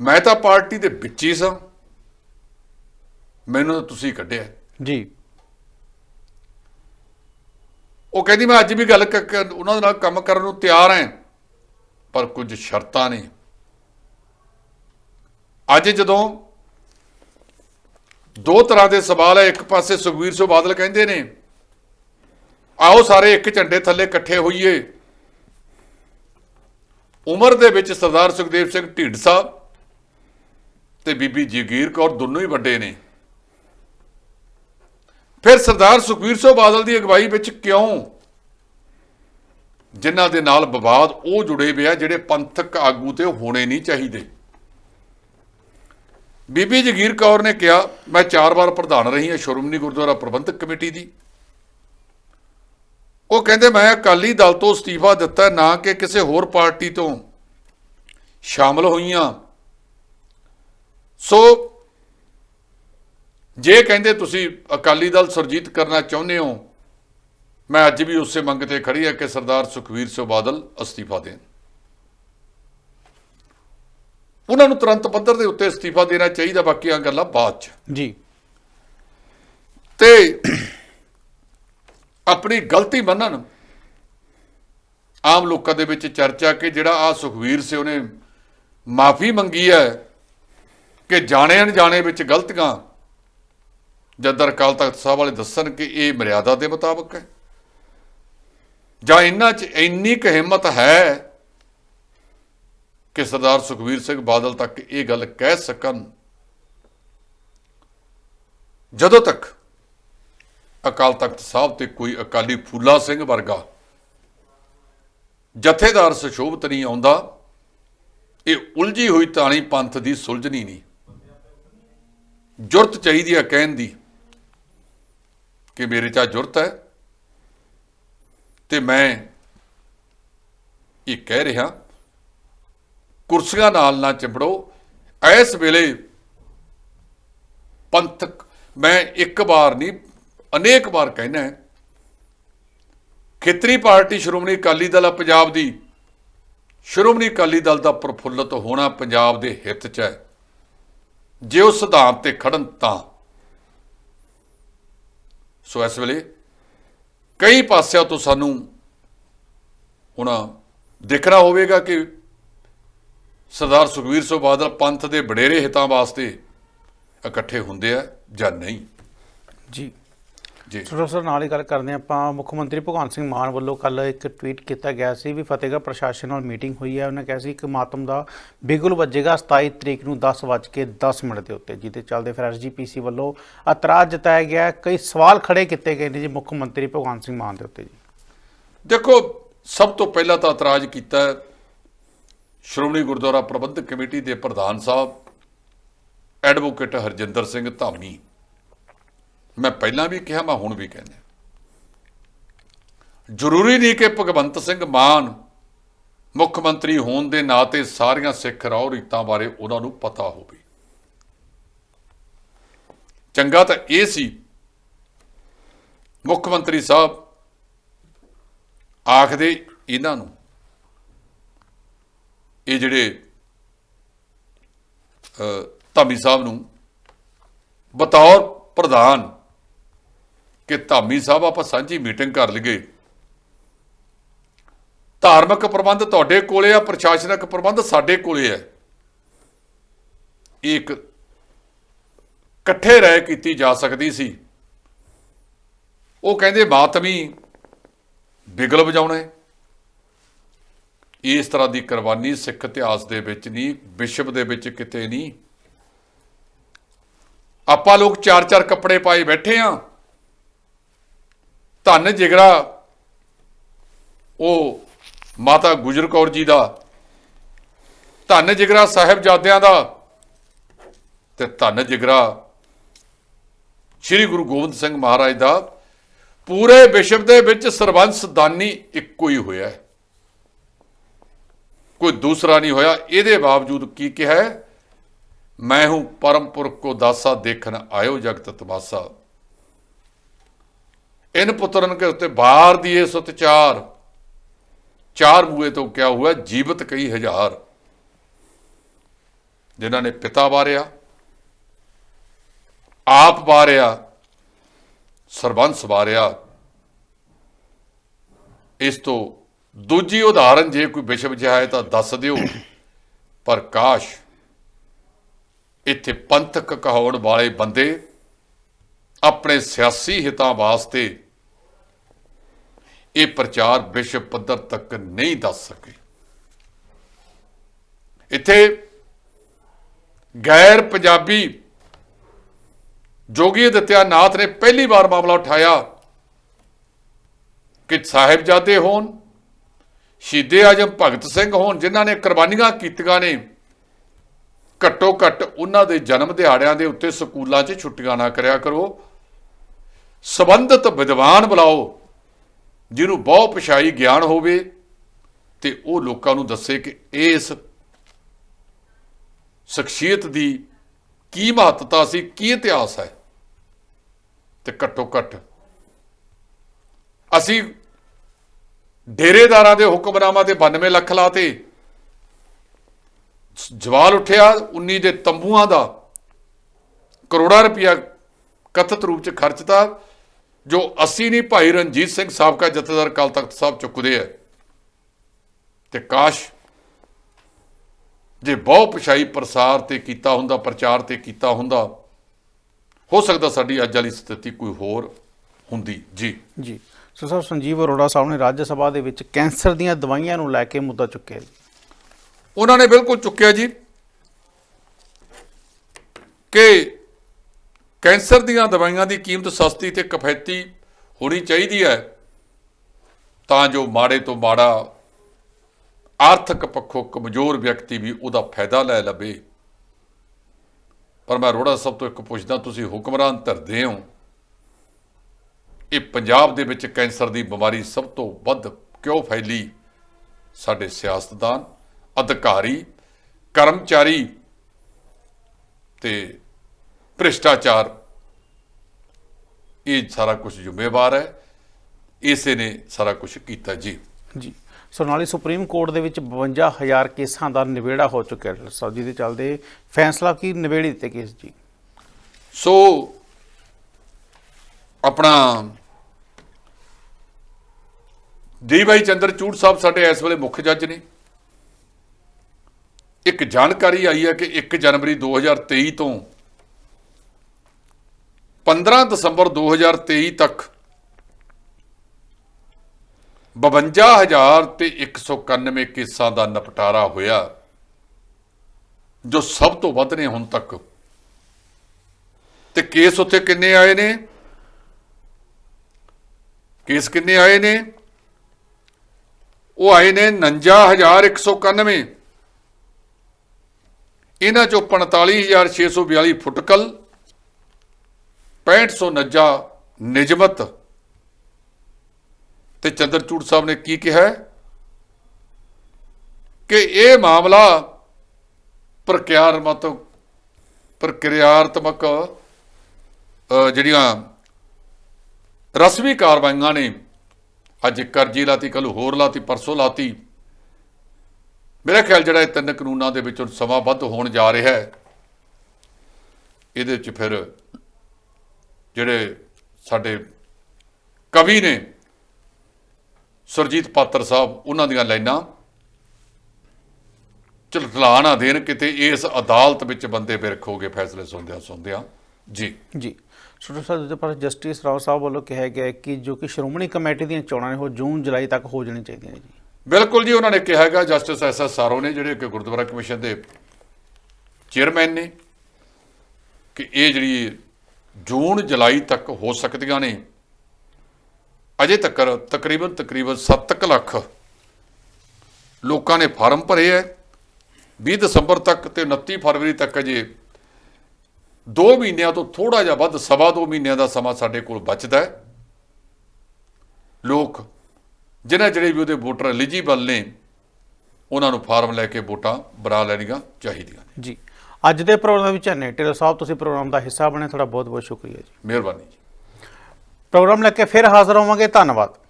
ਮੈਂ ਤਾਂ ਪਾਰਟੀ ਦੇ ਵਿੱਚ ਹੀ ਸਾਂ। ਮੈਨੂੰ ਤਾਂ ਤੁਸੀਂ ਕੱਢਿਆ। ਜੀ। ਉਹ ਕਹਿੰਦੀ ਮੈਂ ਅੱਜ ਵੀ ਗੱਲ ਉਹਨਾਂ ਦੇ ਨਾਲ ਕੰਮ ਕਰਨ ਨੂੰ ਤਿਆਰ ਹਾਂ ਪਰ ਕੁਝ ਸ਼ਰਤਾਂ ਨੇ। ਅੱਜ ਜਦੋਂ ਦੋ ਤਰ੍ਹਾਂ ਦੇ ਸਵਾਲ ਹੈ ਇੱਕ ਪਾਸੇ ਸੁਖਵੀਰ ਸਿੰਘ ਬਾਦਲ ਕਹਿੰਦੇ ਨੇ ਆਓ ਸਾਰੇ ਇੱਕ ਝੰਡੇ ਥੱਲੇ ਇਕੱਠੇ ਹੋਈਏ। ਉਮਰ ਦੇ ਵਿੱਚ ਸਰਦਾਰ ਸੁਖਦੇਵ ਸਿੰਘ ਢੀਂਡ ਸਾਹਿਬ ਤੇ ਬੀਬੀ ਜਗੀਰ ਕੌਰ ਦੋਨੋਂ ਹੀ ਵੱਡੇ ਨੇ। ਫਿਰ ਸਰਦਾਰ ਸੁਖਵੀਰ ਸਿੰਘ ਬਾਦਲ ਦੀ ਅਗਵਾਈ ਵਿੱਚ ਕਿਉਂ ਜਿਨ੍ਹਾਂ ਦੇ ਨਾਲ ਵਿਵਾਦ ਉਹ ਜੁੜੇ ਪਿਆ ਜਿਹੜੇ ਪੰਥਕ ਆਗੂ ਤੇ ਹੋਣੇ ਨਹੀਂ ਚਾਹੀਦੇ? ਬੀਬੀ ਜਗੀਰ ਕੌਰ ਨੇ ਕਿਹਾ, ਮੈਂ ਚਾਰ ਵਾਰ ਪ੍ਰਧਾਨ ਰਹੀ ਹਾਂ ਸ਼੍ਰੋਮਣੀ ਗੁਰਦੁਆਰਾ ਪ੍ਰਬੰਧਕ ਕਮੇਟੀ ਦੀ। ਉਹ ਕਹਿੰਦੇ ਮੈਂ ਅਕਾਲੀ ਦਲ ਤੋਂ ਅਸਤੀਫਾ ਦਿੱਤਾ ਨਾ ਕਿ ਕਿਸੇ ਹੋਰ ਪਾਰਟੀ ਤੋਂ। ਸ਼ਾਮਲ ਹੋਈਆਂ। ਸੋ ਜੇ ਕਹਿੰਦੇ ਤੁਸੀਂ ਅਕਾਲੀ ਦਲ ਸੁਰਜੀਤ ਕਰਨਾ ਚਾਹੁੰਦੇ ਹੋ ਮੈਂ ਅੱਜ ਵੀ ਉਸੇ ਮੰਗ ਤੇ ਖੜੀ ਹੈ ਕਿ ਸਰਦਾਰ ਸੁਖਵੀਰ ਸਿੰਘ ਬਾਦਲ ਅਸਤੀਫਾ ਦੇਣ। ਉਹਨਾਂ ਨੂੰ ਤੁਰੰਤ ਪੱਧਰ ਦੇ ਉੱਤੇ ਅਸਤੀਫਾ ਦੇਣਾ ਚਾਹੀਦਾ ਬਾਕੀਆਂ ਗੱਲਾਂ ਬਾਅਦ ਚ। ਜੀ। ਤੇ ਆਪਣੀ ਗਲਤੀ ਮੰਨਣ। ਆਮ ਲੋਕਾਂ ਦੇ ਵਿੱਚ ਚਰਚਾ ਕਿ ਜਿਹੜਾ ਆ ਸੁਖਵੀਰ ਸੀ, ਉਹਨੇ ਮਾਫੀ ਮੰਗੀ ਹੈ ਕਿ ਜਾਣੇ ਅਣਜਾਣੇ ਵਿੱਚ ਗਲਤੀਆਂ ਜਦਰ ਅਕਾਲ ਤਖਤ ਸਾਹਿਬ ਵਾਲੇ ਦੱਸਣ ਕਿ ਇਹ ਮਰਿਆਦਾ ਦੇ ਮੁਤਾਬਕ ਹੈ। ਜਾਂ ਇਹਨਾਂ 'ਚ ਇੰਨੀ ਕੁ ਹਿੰਮਤ ਹੈ ਕਿ ਸਰਦਾਰ ਸੁਖਵੀਰ ਸਿੰਘ ਬਾਦਲ ਤੱਕ ਇਹ ਗੱਲ ਕਹਿ ਸਕਣ। ਜਦੋਂ ਤੱਕ ਅਕਾਲ ਤਖਤ ਸਾਹਿਬ ਤੇ ਕੋਈ ਅਕਾਲੀ ਫੂਲਾ ਸਿੰਘ ਵਰਗਾ ਜਥੇਦਾਰ ਸੁਸ਼ੋਭਤ ਨਹੀਂ ਆਉਂਦਾ, ਇਹ ਉਲਝੀ ਹੋਈ ਤਾਣੀ ਪੰਥ ਦੀ ਸੁਲਝਣੀ ਨਹੀਂ ਜੁਰਤ ਚਾਹੀਦੀ ਹੈ ਕਹਿਣ ਦੀ ਕਿ ਮੇਰੇ 'ਚ ਜੁਰਤ ਹੈ ਤੇ ਮੈਂ ਇਹ ਕਹਿ ਰਿਹਾ, ਕੁਰਸੀਆਂ ਨਾਲ ਨਾ ਚਿਬੜੋ, ਇਸ ਵੇਲੇ ਪੰਥਕ, ਮੈਂ ਇੱਕ ਵਾਰ ਨਹੀਂ ਅਨੇਕ ਵਾਰ ਕਹਿਣਾ ਹੈ। ਖੇਤਰੀ ਪਾਰਟੀ ਸ਼੍ਰੋਮਣੀ ਅਕਾਲੀ ਦਲ ਆ ਪੰਜਾਬ ਦੀ। ਸ਼੍ਰੋਮਣੀ ਅਕਾਲੀ ਦਲ ਦਾ ਪ੍ਰਫੁੱਲਤ ਹੋਣਾ ਪੰਜਾਬ ਦੇ ਹਿੱਤ 'ਚ ਹੈ। ਜੇ ਉਹ ਸਿਧਾਂਤ ਤੇ ਖੜਨ ਤਾਂ। ਸੋ ਇਸ ਵੇਲੇ ਕਈ ਪਾਸਿਆਂ ਤੋਂ ਸਾਨੂੰ ਹੁਣ ਦੇਖਣਾ ਹੋਵੇਗਾ ਕਿ ਸਰਦਾਰ ਸੁਖਵੀਰ ਸਿੰਘ ਬਾਦਲ ਪੰਥ ਦੇ ਵਡੇਰੇ ਹਿੱਤਾਂ ਵਾਸਤੇ ਇਕੱਠੇ ਹੁੰਦੇ ਆ ਜਾਂ ਨਹੀਂ। ਜੀ। ਜੀ। ਸਰ ਨਾਲ ਹੀ ਗੱਲ ਕਰਦੇ ਆਪਾਂ। ਮੁੱਖ ਮੰਤਰੀ ਭਗਵੰਤ ਸਿੰਘ ਮਾਨ ਵੱਲੋਂ ਕੱਲ ਇੱਕ ਟਵੀਟ ਕੀਤਾ ਗਿਆ ਸੀ ਵੀ ਫਤਿਹਗੜ੍ਹ ਪ੍ਰਸ਼ਾਸਨ ਨਾਲ ਮੀਟਿੰਗ ਹੋਈ ਹੈ। ਉਹਨੇ ਕਿਹਾ ਸੀ ਕਿ ਮਾਤਮ ਦਾ ਬਿਗੁਲ ਵੱਜੇਗਾ 27 ਤਰੀਕ ਨੂੰ 10:10 ਮਿੰਟ ਦੇ ਉੱਤੇ। ਜਿਹਦੇ ਚੱਲਦੇ ਫਿਰ ਐਸਜੀਪੀਸੀ ਵੱਲੋਂ ਇਤਰਾਜ਼ ਜਤਾਇਆ ਗਿਆ। ਕਈ ਸਵਾਲ ਖੜੇ ਕੀਤੇ ਗਏ ਨੇ ਜੀ ਮੁੱਖ ਮੰਤਰੀ ਭਗਵੰਤ ਸਿੰਘ ਮਾਨ ਦੇ ਉੱਤੇ ਜੀ। ਦੇਖੋ ਸਭ ਤੋਂ ਪਹਿਲਾਂ ਤਾਂ ਇਤਰਾਜ਼ ਕੀਤਾ ਸ਼੍ਰੋਮਣੀ ਗੁਰਦੁਆਰਾ ਪ੍ਰਬੰਧਕ ਕਮੇਟੀ ਦੇ ਪ੍ਰਧਾਨ ਸਾਹਿਬ ਐਡਵੋਕੇਟ ਹਰਜਿੰਦਰ ਸਿੰਘ ਧਾਮੀ। ਮੈਂ ਪਹਿਲਾਂ ਵੀ ਕਿਹਾ, ਮੈਂ ਹੁਣ ਵੀ ਕਹਿੰਦਾ। ਜ਼ਰੂਰੀ ਨਹੀਂ ਕਿ ਭਗਵੰਤ ਸਿੰਘ ਮਾਨ ਮੁੱਖ ਮੰਤਰੀ ਹੋਣ ਦੇ ਨਾਤੇ ਸਾਰੀਆਂ ਸਿੱਖ ਰੌ ਰੀਤਾਂ ਬਾਰੇ ਉਹਨਾਂ ਨੂੰ ਪਤਾ ਹੋਵੇ। ਚੰਗਾ ਤਾਂ ਇਹ ਸੀ, ਮੁੱਖ ਮੰਤਰੀ ਸਾਹਿਬ ਆਖਦੇ ਇਹਨਾਂ ਨੂੰ, ਇਹ ਜਿਹੜੇ ਧਾਮੀ ਸਾਹਿਬ ਨੂੰ ਬਤੌਰ ਪ੍ਰਧਾਨ ਕਿ ਧਾਮੀ ਸਾਹਿਬ ਆਪਾਂ ਸਾਂਝੀ ਮੀਟਿੰਗ ਕਰ ਲਈਏ। ਧਾਰਮਿਕ ਪ੍ਰਬੰਧ ਤੁਹਾਡੇ ਕੋਲੇ ਆ, ਪ੍ਰਸ਼ਾਸਨਿਕ ਪ੍ਰਬੰਧ ਸਾਡੇ ਕੋਲੇ ਆ। ਇਹ ਇੱਕ ਇਕੱਠੇ ਰਹਿ ਕੀਤੀ ਜਾ ਸਕਦੀ ਸੀ। ਉਹ ਕਹਿੰਦੇ ਮਾਤਮੀ ਬਿਗਲ ਵਜਾਉਣਾ ਇਸ ਤਰ੍ਹਾਂ ਦੀ ਕੁਰਬਾਨੀ ਸਿੱਖ ਇਤਿਹਾਸ ਦੇ ਵਿੱਚ ਨਹੀਂ, ਵਿਸ਼ਵ ਦੇ ਵਿੱਚ ਕਿਤੇ ਨਹੀਂ। ਆਪਾਂ ਲੋਕ ਚਾਰ ਚਾਰ ਕੱਪੜੇ ਪਾਏ ਬੈਠੇ ਆ। ਧੰਨ ਜਿਗਰਾ ਉਹ ਮਾਤਾ ਗੁਜਰ ਕੌਰ ਜੀ ਦਾ, ਧੰਨ ਜਿਗਰਾ ਸਾਹਿਬਜ਼ਾਦਿਆਂ ਦਾ ਤੇ ਧੰਨ ਜਿਗਰਾ ਸ੍ਰੀ ਗੁਰੂ ਗੋਬਿੰਦ ਸਿੰਘ ਮਹਾਰਾਜ ਦਾ। ਪੂਰੇ ਵਿਸ਼ਵ ਦੇ ਵਿੱਚ ਸਰਬੰਸ ਦਾਨੀ ਇੱਕੋ ਹੀ ਹੋਇਆ ਹੈ। ਕੋਈ ਦੂਸਰਾ ਨਹੀਂ ਹੋਇਆ। ਇਹਦੇ ਬਾਵਜੂਦ ਕੀ ਕਿਹਾ ਮੈਂ ਹੂੰ ਪਰਮ ਪੁਰਖ ਕੋ ਦਾਸਾ ਦੇਖਣ ਆਇਓ ਜਗਤ ਤਮਾਸਾ। ਇਨ ਪੁੱਤਰਨ ਕੇ ਉੱਤੇ, ਬਾਹਰ ਦੀਏ ਸਤਚਾਰ ਚਾਰ। ਬੂਏ ਤੋਂ ਕਿਆ ਹੁਆ ਜੀਵਤ ਕਈ ਹਜ਼ਾਰ। ਜਿਨ੍ਹਾਂ ਨੇ ਪਿਤਾ ਵਾਰਿਆ, ਆਪ ਵਾਰਿਆ, ਸਰਬੰਸ ਵਾਰਿਆ। ਇਸ ਤੋਂ ਦੂਜੀ ਉਦਾਹਰਨ, ਜੇ ਕੋਈ ਵਿਸ਼ਵ 'ਚ ਹੈ ਤਾਂ ਦੱਸ ਦਿਓ। ਪਰ ਕਾਸ਼ ਇੱਥੇ ਪੰਥਕ ਕਹਾਉਣ ਵਾਲੇ ਬੰਦੇ ਆਪਣੇ ਸਿਆਸੀ ਹਿੱਤਾਂ ਵਾਸਤੇ ਇਹ ਪ੍ਰਚਾਰ ਵਿਸ਼ਵ ਪੱਧਰ ਤੱਕ ਨਹੀਂ ਦੱਸ ਸਕੇ। ਇੱਥੇ ਗੈਰ ਪੰਜਾਬੀ ਜੋਗੀ ਦਿੱਤਿਆ ਨਾਥ ਨੇ ਪਹਿਲੀ ਵਾਰ ਮਾਮਲਾ ਉਠਾਇਆ। ਕਿ ਸਾਹਿਬਜ਼ਾਦੇ ਹੋਣ, ਸ਼ਹੀਦੇ ਆਜਮ ਭਗਤ ਸਿੰਘ ਹੋਣ, ਜਿਨ੍ਹਾਂ ਨੇ ਕੁਰਬਾਨੀਆਂ ਕੀਤੀਆਂ ਨੇ ਘੱਟੋ ਘੱਟ ਉਹਨਾਂ ਦੇ ਜਨਮ ਦਿਹਾੜਿਆਂ ਦੇ ਉੱਤੇ ਸਕੂਲਾਂ 'ਚ ਛੁੱਟੀਆਂ ਨਾ ਕਰਿਆ ਕਰੋ। ਸਬੰਧਤ ਵਿਦਵਾਨ ਬੁਲਾਓ। ਜਿਹਨੂੰ ਬਹੁ ਪਛਾਈ ਗਿਆਨ ਹੋਵੇ ਤੇ ਉਹ ਲੋਕਾਂ ਨੂੰ ਦੱਸੇ ਕਿ ਇਸ ਸ਼ਖਸੀਅਤ ਦੀ ਕੀ ਮਹੱਤਤਾ ਸੀ, ਕੀ ਇਤਿਹਾਸ ਹੈ। ਤੇ ਘੱਟੋ ਘੱਟ ਅਸੀਂ ਡੇਰੇਦਾਰਾਂ ਦੇ ਹੁਕਮਨਾਮਾ ਤੇ 92 ਲੱਖ ਲਾਤੇ। ਜਵਾਲ ਉੱਠਿਆ 19 ਦੇ ਤੰਬੂਆਂ ਦਾ ਕਰੋੜਾਂ ਰੁਪਇਆ ਕਥਿਤ ਰੂਪ ਚ ਖਰਚਤਾ। ਜੋ ਅਸੀਂ ਨਹੀਂ ਭਾਈ ਰਣਜੀਤ ਸਿੰਘ ਸਾਬਕਾ ਜਥੇਦਾਰ ਕਾਲ ਤਖਤ ਸਾਹਿਬ ਚੁੱਕਦੇ ਆ ਤੇ ਕਾਸ਼ ਜੇ ਬਹੁ ਪਛਾਈ ਪ੍ਰਸਾਰ ਤੇ ਕੀਤਾ ਹੁੰਦਾ ਪ੍ਰਚਾਰ ਤੇ ਕੀਤਾ ਹੁੰਦਾ ਹੋ ਸਕਦਾ ਸਾਡੀ ਅੱਜ ਵਾਲੀ ਸਥਿਤੀ ਕੋਈ ਹੋਰ ਹੁੰਦੀ। ਜੀ। ਜੀ। ਸੋ ਸਰ ਸੰਜੀਵ ਅਰੋੜਾ ਸਾਹਿਬ ਨੇ ਰਾਜ ਸਭਾ ਦੇ ਵਿੱਚ ਕੈਂਸਰ ਦੀਆਂ ਦਵਾਈਆਂ ਨੂੰ ਲੈ ਕੇ ਮੁੱਦਾ ਚੁੱਕਿਆ ਜੀ। ਉਹਨਾਂ ਨੇ ਬਿਲਕੁਲ ਚੁੱਕਿਆ ਜੀ ਕਿ ਕੈਂਸਰ ਦੀਆਂ ਦਵਾਈਆਂ ਦੀ ਕੀਮਤ ਸਸਤੀ ਤੇ ਕਿਫਾਇਤੀ ਹੋਣੀ ਚਾਹੀਦੀ ਹੈ। ਤਾਂ ਜੋ ਮਾੜੇ ਤੋਂ ਮਾੜਾ ਆਰਥਿਕ ਪੱਖੋਂ ਕਮਜ਼ੋਰ ਵਿਅਕਤੀ ਵੀ ਉਹਦਾ ਫਾਇਦਾ ਲੈ ਲਵੇ। ਪਰ ਮੈਂ ਰੋੜਾ ਸਭ ਤੋਂ ਇੱਕ ਪੁੱਛਦਾ, ਤੁਸੀਂ ਹੁਕਮਰਾਨ ਧਰਦੇ ਹੋ। ਇਹ ਪੰਜਾਬ ਦੇ ਵਿੱਚ ਕੈਂਸਰ ਦੀ ਬਿਮਾਰੀ ਸਭ ਤੋਂ ਵੱਧ ਕਿਉਂ ਫੈਲੀ? ਸਾਡੇ ਸਿਆਸਤਦਾਨ, ਅਧਿਕਾਰੀ, ਕਰਮਚਾਰੀ ਤੇ ਭ੍ਰਿਸ਼ਟਾਚਾਰ। ਇਹ ਸਾਰਾ ਕੁਝ ਜ਼ਿੰਮੇਵਾਰ ਹੈ। ਇਸੇ ਨੇ ਸਾਰਾ ਕੁਝ ਕੀਤਾ ਜੀ। ਜੀ। ਸੋ ਨਾਲ ਸੁਪਰੀਮ ਕੋਰਟ ਦੇ ਵਿੱਚ 52000 ਕੇਸਾਂ ਦਾ ਨਿਬੇੜਾ ਹੋ ਚੁੱਕਿਆ ਹੈ। ਡਾਕਟਰ ਸਾਹਿਬ ਜਿਹਦੇ ਚੱਲਦੇ ਫੈਸਲਾ ਕੀ ਨਿਬੇੜੇ ਦਿੱਤੇ ਕੇਸ ਜੀ? ਸੋ ਆਪਣਾ ਡੀ ਵਾਈ ਚੰਦਰਚੂੜ ਸਾਹਿਬ ਸਾਡੇ ਇਸ ਵੇਲੇ ਮੁੱਖ ਜੱਜ ਨੇ। ਇੱਕ ਜਾਣਕਾਰੀ ਆਈ ਹੈ ਕਿ 1 ਜਨਵਰੀ 2023 ਤੋਂ 15 ਦਸੰਬਰ 2023 ਤੱਕ 52000 ਤੇ 191 ਕੇਸਾਂ ਦਾ ਨਿਪਟਾਰਾ ਹੋਇਆ, ਜੋ ਸਭ ਤੋਂ ਵੱਧ ਨੇ ਹੁਣ ਤੱਕ। ਤੇ ਕੇਸ ਉੱਥੇ ਕਿੰਨੇ ਆਏ ਨੇ? ਕੇਸ ਕਿੰਨੇ ਆਏ ਨੇ? ਉਹ ਆਏ ਨੇ 59191 ਇਹਨਾਂ ਚੋਂ 45642 ਫੁਟਕਲ 6549 ਨਿਜਮਤ ਤੇ ਚੰਦਰਚੂੜ ਸਾਹਿਬ ਨੇ ਕੀ ਕਿਹਾ? ਕਿ ਇਹ ਮਾਮਲਾ ਪ੍ਰਕਿਰਿਆਤਮਕ ਪ੍ਰਕਿਰਿਆਤਮਕ ਜਿਹੜੀਆਂ ਰਸਮੀ ਕਾਰਵਾਈਆਂ ਨੇ, ਅੱਜ ਇੱਕ ਅਰਜੀ ਲਾਤੀ ਕੱਲ ਹੋਰ ਲਾਤੀ, ਪਰਸੋਂ ਲਾਤੀ। ਮੇਰਾ ਖਿਆਲ ਜਿਹੜਾ ਇਹ ਤਿੰਨ ਕਾਨੂੰਨਾਂ ਦੇ ਵਿੱਚ ਸਮਾਂ ਵੱਧ ਹੋਣ ਜਾ ਰਿਹਾ ਹੈ, ਇਹਦੇ ਵਿੱਚ ਫਿਰ ਜਿਹੜੇ ਸਾਡੇ ਕਵੀ ਨੇ ਸੁਰਜੀਤ ਪਾਤਰ ਸਾਹਿਬ ਉਹਨਾਂ ਦੀਆਂ ਲਾਈਨਾਂ ਝਲਟਲਾ ਨਾ ਦੇਣ ਕਿਤੇ ਇਸ ਅਦਾਲਤ ਵਿੱਚ ਬੰਦੇ ਬਿਰਖ ਹੋ ਗਏ ਫੈਸਲੇ ਸੁਣਦਿਆਂ ਸੁਣਦਿਆਂ। ਜੀ। ਜੀ। ਡਾਕਟਰ ਸਾਹਿਬ ਜਿਹਦੇ ਪਰ ਜਸਟਿਸ ਰਾਓ ਸਾਹਿਬ ਵੱਲੋਂ ਕਿਹਾ ਗਿਆ ਕਿ ਜੋ ਕਿ ਸ਼੍ਰੋਮਣੀ ਕਮੇਟੀ ਦੀਆਂ ਚੋਣਾਂ ਨੇ ਉਹ ਜੂਨ ਜੁਲਾਈ ਤੱਕ ਹੋ ਜਾਣੀ ਚਾਹੀਦੀਆਂ ਨੇ ਜੀ। ਬਿਲਕੁਲ ਜੀ ਉਹਨਾਂ ਨੇ ਕਿਹਾ ਹੈਗਾ ਜਸਟਿਸ ਐਸ ਐਸ ਸਾਰੋ ਨੇ ਜਿਹੜੇ ਕਿ ਗੁਰਦੁਆਰਾ ਕਮਿਸ਼ਨ ਦੇ ਚੇਅਰਮੈਨ ਨੇ ਕਿ ਇਹ ਜਿਹੜੀ ਜੂਨ, ਜੁਲਾਈ ਤੱਕ ਹੋ ਸਕਦੀਆਂ ਨੇ। ਅਜੇ ਤੱਕ ਤਕਰੀਬਨ ਤਕਰੀਬਨ 7 ਲੱਖ ਲੋਕਾਂ ਨੇ ਫਾਰਮ ਭਰੇ ਹੈ 20 ਦਸੰਬਰ ਤੱਕ ਤੇ 29 ਫਰਵਰੀ ਤੱਕ ਅਜੇ 2 ਮਹੀਨਿਆਂ ਤੋਂ ਥੋੜਾ ਜਿਹਾ ਵੱਧ, ਸਵਾ 2 ਮਹੀਨਿਆਂ ਦਾ ਸਮਾਂ ਸਾਡੇ ਕੋਲ ਬਚਦਾ ਹੈ ਲੋਕ, ਜਿਨ੍ਹਾਂ ਜਿਹੜੇ ਵੀ ਉਹਦੇ ਵੋਟਰ ਐਲੀਜੀਬਲ ਨੇ, ਉਹਨਾਂ ਨੂੰ ਫਾਰਮ ਲੈ ਕੇ ਵੋਟਾਂ ਬਣਾ ਲੈਣੀਆਂ ਚਾਹੀਦੀਆਂ ਨੇ। ਜੀ। ਅੱਜ ਦੇ ਪ੍ਰੋਗਰਾਮ ਵਿੱਚ ਨੇ ਟੇਲਰ ਸਾਹਿਬ ਤੁਸੀਂ ਪ੍ਰੋਗਰਾਮ ਦਾ ਹਿੱਸਾ ਬਣੇ। ਤੁਹਾਡਾ ਬਹੁਤ ਬਹੁਤ ਸ਼ੁਕਰੀਆ ਜੀ। ਮਿਹਰਬਾਨੀ ਜੀ। ਪ੍ਰੋਗਰਾਮ ਲੈ ਕੇ ਫਿਰ ਹਾਜ਼ਰ ਹੋਵਾਂਗੇ। ਧੰਨਵਾਦ।